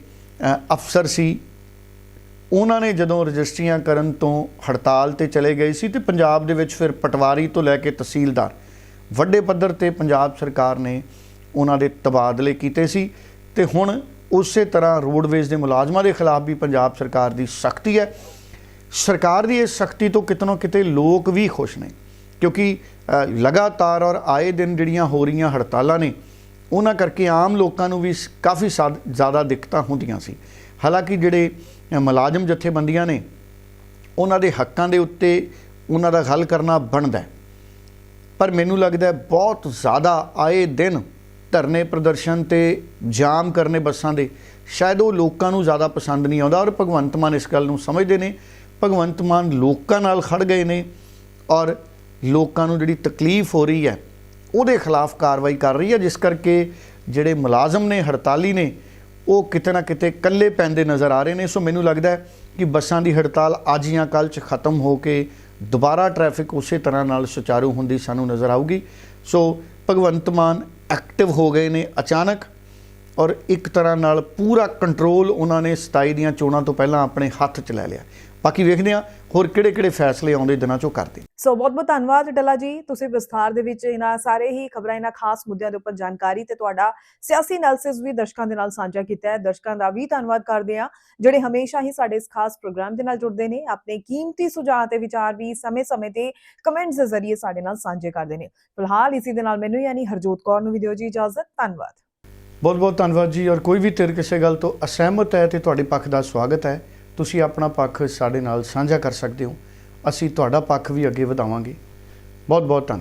ਅਫਸਰ ਸੀ, ਉਹਨਾਂ ਨੇ ਜਦੋਂ ਰਜਿਸਟਰੀਆਂ ਕਰਨ ਤੋਂ ਹੜਤਾਲ ਤੇ ਚਲੇ ਗਏ ਸੀ ਤੇ ਪੰਜਾਬ ਦੇ ਵਿੱਚ ਫਿਰ ਪਟਵਾਰੀ ਤੋਂ ਲੈ ਕੇ ਤਹਿਸੀਲਦਾਰ ਵੱਡੇ ਪੱਧਰ ਤੇ ਪੰਜਾਬ ਸਰਕਾਰ ਨੇ ਉਹਨਾਂ ਦੇ ਤਬਾਦਲੇ ਕੀਤੇ ਸੀ ਤੇ ਹੁਣ ਉਸੇ ਤਰ੍ਹਾਂ ਰੋਡਵੇਜ਼ ਦੇ ਮੁਲਾਜ਼ਮਾਂ ਦੇ ਖਿਲਾਫ ਵੀ ਪੰਜਾਬ ਸਰਕਾਰ ਦੀ ਸਖਤੀ ਹੈ। ਸਰਕਾਰ ਦੀ ਇਸ ਸਖਤੀ ਤੋਂ ਕਿਤਨੋਂ ਕਿਤੇ ਲੋਕ ਵੀ ਖੁਸ਼ ਨੇ, ਕਿਉਂਕਿ ਲਗਾਤਾਰ ਔਰ ਆਏ ਦਿਨ ਜਿਹੜੀਆਂ ਹੋ ਰਹੀਆਂ ਹੜਤਾਲਾਂ ਨੇ, ਉਹਨਾਂ ਕਰਕੇ ਆਮ ਲੋਕਾਂ ਨੂੰ ਵੀ ਸ- ਕਾਫੀ ਸਾਦ- ਜ਼ਿਆਦਾ ਦਿੱਕਤਾਂ ਹੁੰਦੀਆਂ ਸੀ। ਹਾਲਾਂਕਿ ਜਿਹੜੇ ਮੁਲਾਜ਼ਮ ਜਥੇਬੰਦੀਆਂ ਨੇ, ਉਹਨਾਂ ਦੇ ਹੱਕਾਂ ਦੇ ਉੱਤੇ ਉਹਨਾਂ ਦਾ ਹੱਲ ਕਰਨਾ ਬਣਦਾ ਹੈ। ਪਰ ਮੈਨੂੰ ਲੱਗਦਾ ਬਹੁਤ ਜ਼ਿਆਦਾ ਆਏ ਦਿਨ ਧਰਨੇ ਪ੍ਰਦਰਸ਼ਨ ਤੇ ਜਾਮ ਕਰਨੇ ਬੱਸਾਂ ਦੇ, ਸ਼ਾਇਦ ਉਹ ਲੋਕਾਂ ਨੂੰ ਜ਼ਿਆਦਾ ਪਸੰਦ ਨਹੀਂ ਆਉਂਦਾ ਔਰ ਭਗਵੰਤ ਮਾਨ ਇਸ ਗੱਲ ਨੂੰ ਸਮਝਦੇ ਨੇ। ਭਗਵੰਤ ਮਾਨ ਲੋਕਾਂ ਨਾਲ ਖੜ ਗਏ ਨੇ ਔਰ ਲੋਕਾਂ ਨੂੰ ਜਿਹੜੀ ਤਕਲੀਫ ਹੋ ਰਹੀ ਹੈ, ਉਹਦੇ ਖਿਲਾਫ ਕਾਰਵਾਈ ਕਰ ਰਹੀ ਹੈ, ਜਿਸ ਕਰਕੇ ਜਿਹੜੇ ਮੁਲਾਜ਼ਮ ਨੇ, ਹੜਤਾਲੀ ਨੇ, ਉਹ ਕਿਤੇ ਨਾ ਕਿਤੇ ਇਕੱਲੇ ਪੈਂਦੇ ਨਜ਼ਰ ਆ ਰਹੇ ਨੇ। ਸੋ ਮੈਨੂੰ ਲੱਗਦਾ ਕਿ ਬੱਸਾਂ ਦੀ ਹੜਤਾਲ ਅੱਜ ਜਾਂ ਕੱਲ੍ਹ 'ਚ ਖਤਮ ਹੋ ਕੇ ਦੁਬਾਰਾ ਟ੍ਰੈਫਿਕ ਉਸੇ ਤਰ੍ਹਾਂ ਨਾਲ ਸੁਚਾਰੂ ਹੁੰਦੀ ਸਾਨੂੰ ਨਜ਼ਰ ਆਊਗੀ। ਸੋ ਭਗਵੰਤ ਮਾਨ ਐਕਟਿਵ ਹੋ ਗਏ ਨੇ ਅਚਾਨਕ ਔਰ ਇੱਕ ਤਰ੍ਹਾਂ ਨਾਲ ਪੂਰਾ ਕੰਟਰੋਲ ਉਹਨਾਂ ਨੇ 27 ਦੀਆਂ ਚੋਣਾਂ ਤੋਂ ਪਹਿਲਾਂ ਆਪਣੇ ਹੱਥ 'ਚ ਲੈ ਲਿਆ। ਬਾਕੀ ਵੇਖਦੇ ਹਾਂ ਹੋਰ ਕਿਹੜੇ-ਕਿਹੜੇ ਫੈਸਲੇ ਆਉਂਦੇ ਦਿਨਾਂ 'ਚੋਂ ਕਰਦੇ ਸੋ ਬਹੁਤ ਬਹੁਤ ਧੰਨਵਾਦ ਡੱਲਾ ਜੀ। ਤੁਸੀਂ ਵਿਸਥਾਰ ਦੇ ਵਿੱਚ ਇਹਨਾਂ ਸਾਰੇ ਹੀ ਖਬਰਾਂ ਇਹਨਾਂ ਖਾਸ ਮੁੱਦਿਆਂ ਦੇ ਉੱਪਰ ਜਾਣਕਾਰੀ ਤੇ ਤੁਹਾਡਾ ਸਿਆਸੀ ਐਨਾਲਿਸਿਸ ਵੀ ਦਰਸ਼ਕਾਂ ਦੇ ਨਾਲ ਸਾਂਝਾ ਕੀਤਾ ਹੈ। ਦਰਸ਼ਕਾਂ ਦਾ ਵੀ ਧੰਨਵਾਦ ਕਰਦੇ ਹਾਂ ਜਿਹੜੇ ਹਮੇਸ਼ਾ ਹੀ ਸਾਡੇ ਇਸ ਖਾਸ ਪ੍ਰੋਗਰਾਮ ਦੇ ਨਾਲ ਜੁੜਦੇ ਨੇ ਆਪਣੇ ਕੀਮਤੀ ਸੁਝਾਅ ਤੇ ਵਿਚਾਰ ਵੀ ਸਮੇਂ-ਸਮੇਂ ਤੇ ਕਮੈਂਟਸ ਦੇ ਜ਼ਰੀਏ ਸਾਡੇ ਨਾਲ ਸਾਂਝੇ ਕਰਦੇ ਨੇ। ਫਿਲਹਾਲ ਇਸੇ ਦੇ ਨਾਲ ਮੈਨੂੰ ਯਾਨੀ ਹਰਜੋਤ ਕੌਰ ਨੂੰ ਵੀ ਦਿਓ ਜੀ ਇਜਾਜ਼ਤ। ਧੰਨਵਾਦ। ਬਹੁਤ-ਬਹੁਤ ਧੰਨਵਾਦ ਜੀ। ਔਰ ਕੋਈ ਵੀ ਧਿਰ ਕਿਸੇ ਗੱਲ ਤੋਂ ਅਸਹਿਮਤ ਹੈ ਤੇ ਤੁਹਾਡੇ ਪੱਖ ਦਾ ਸਵਾਗਤ ਹੈ ਤੁਸੀਂ ਆਪਣਾ ਪੱਖ ਸਾਡੇ ਨਾਲ ਸਾਂਝਾ ਕਰ ਸਕਦੇ ਹੋ। ਅਸੀਂ ਤੁਹਾਡਾ ਪੱਖ ਵੀ ਅੱਗੇ ਵਧਾਵਾਂਗੇ। ਬਹੁਤ-ਬਹੁਤ ਧੰਨਵਾਦ।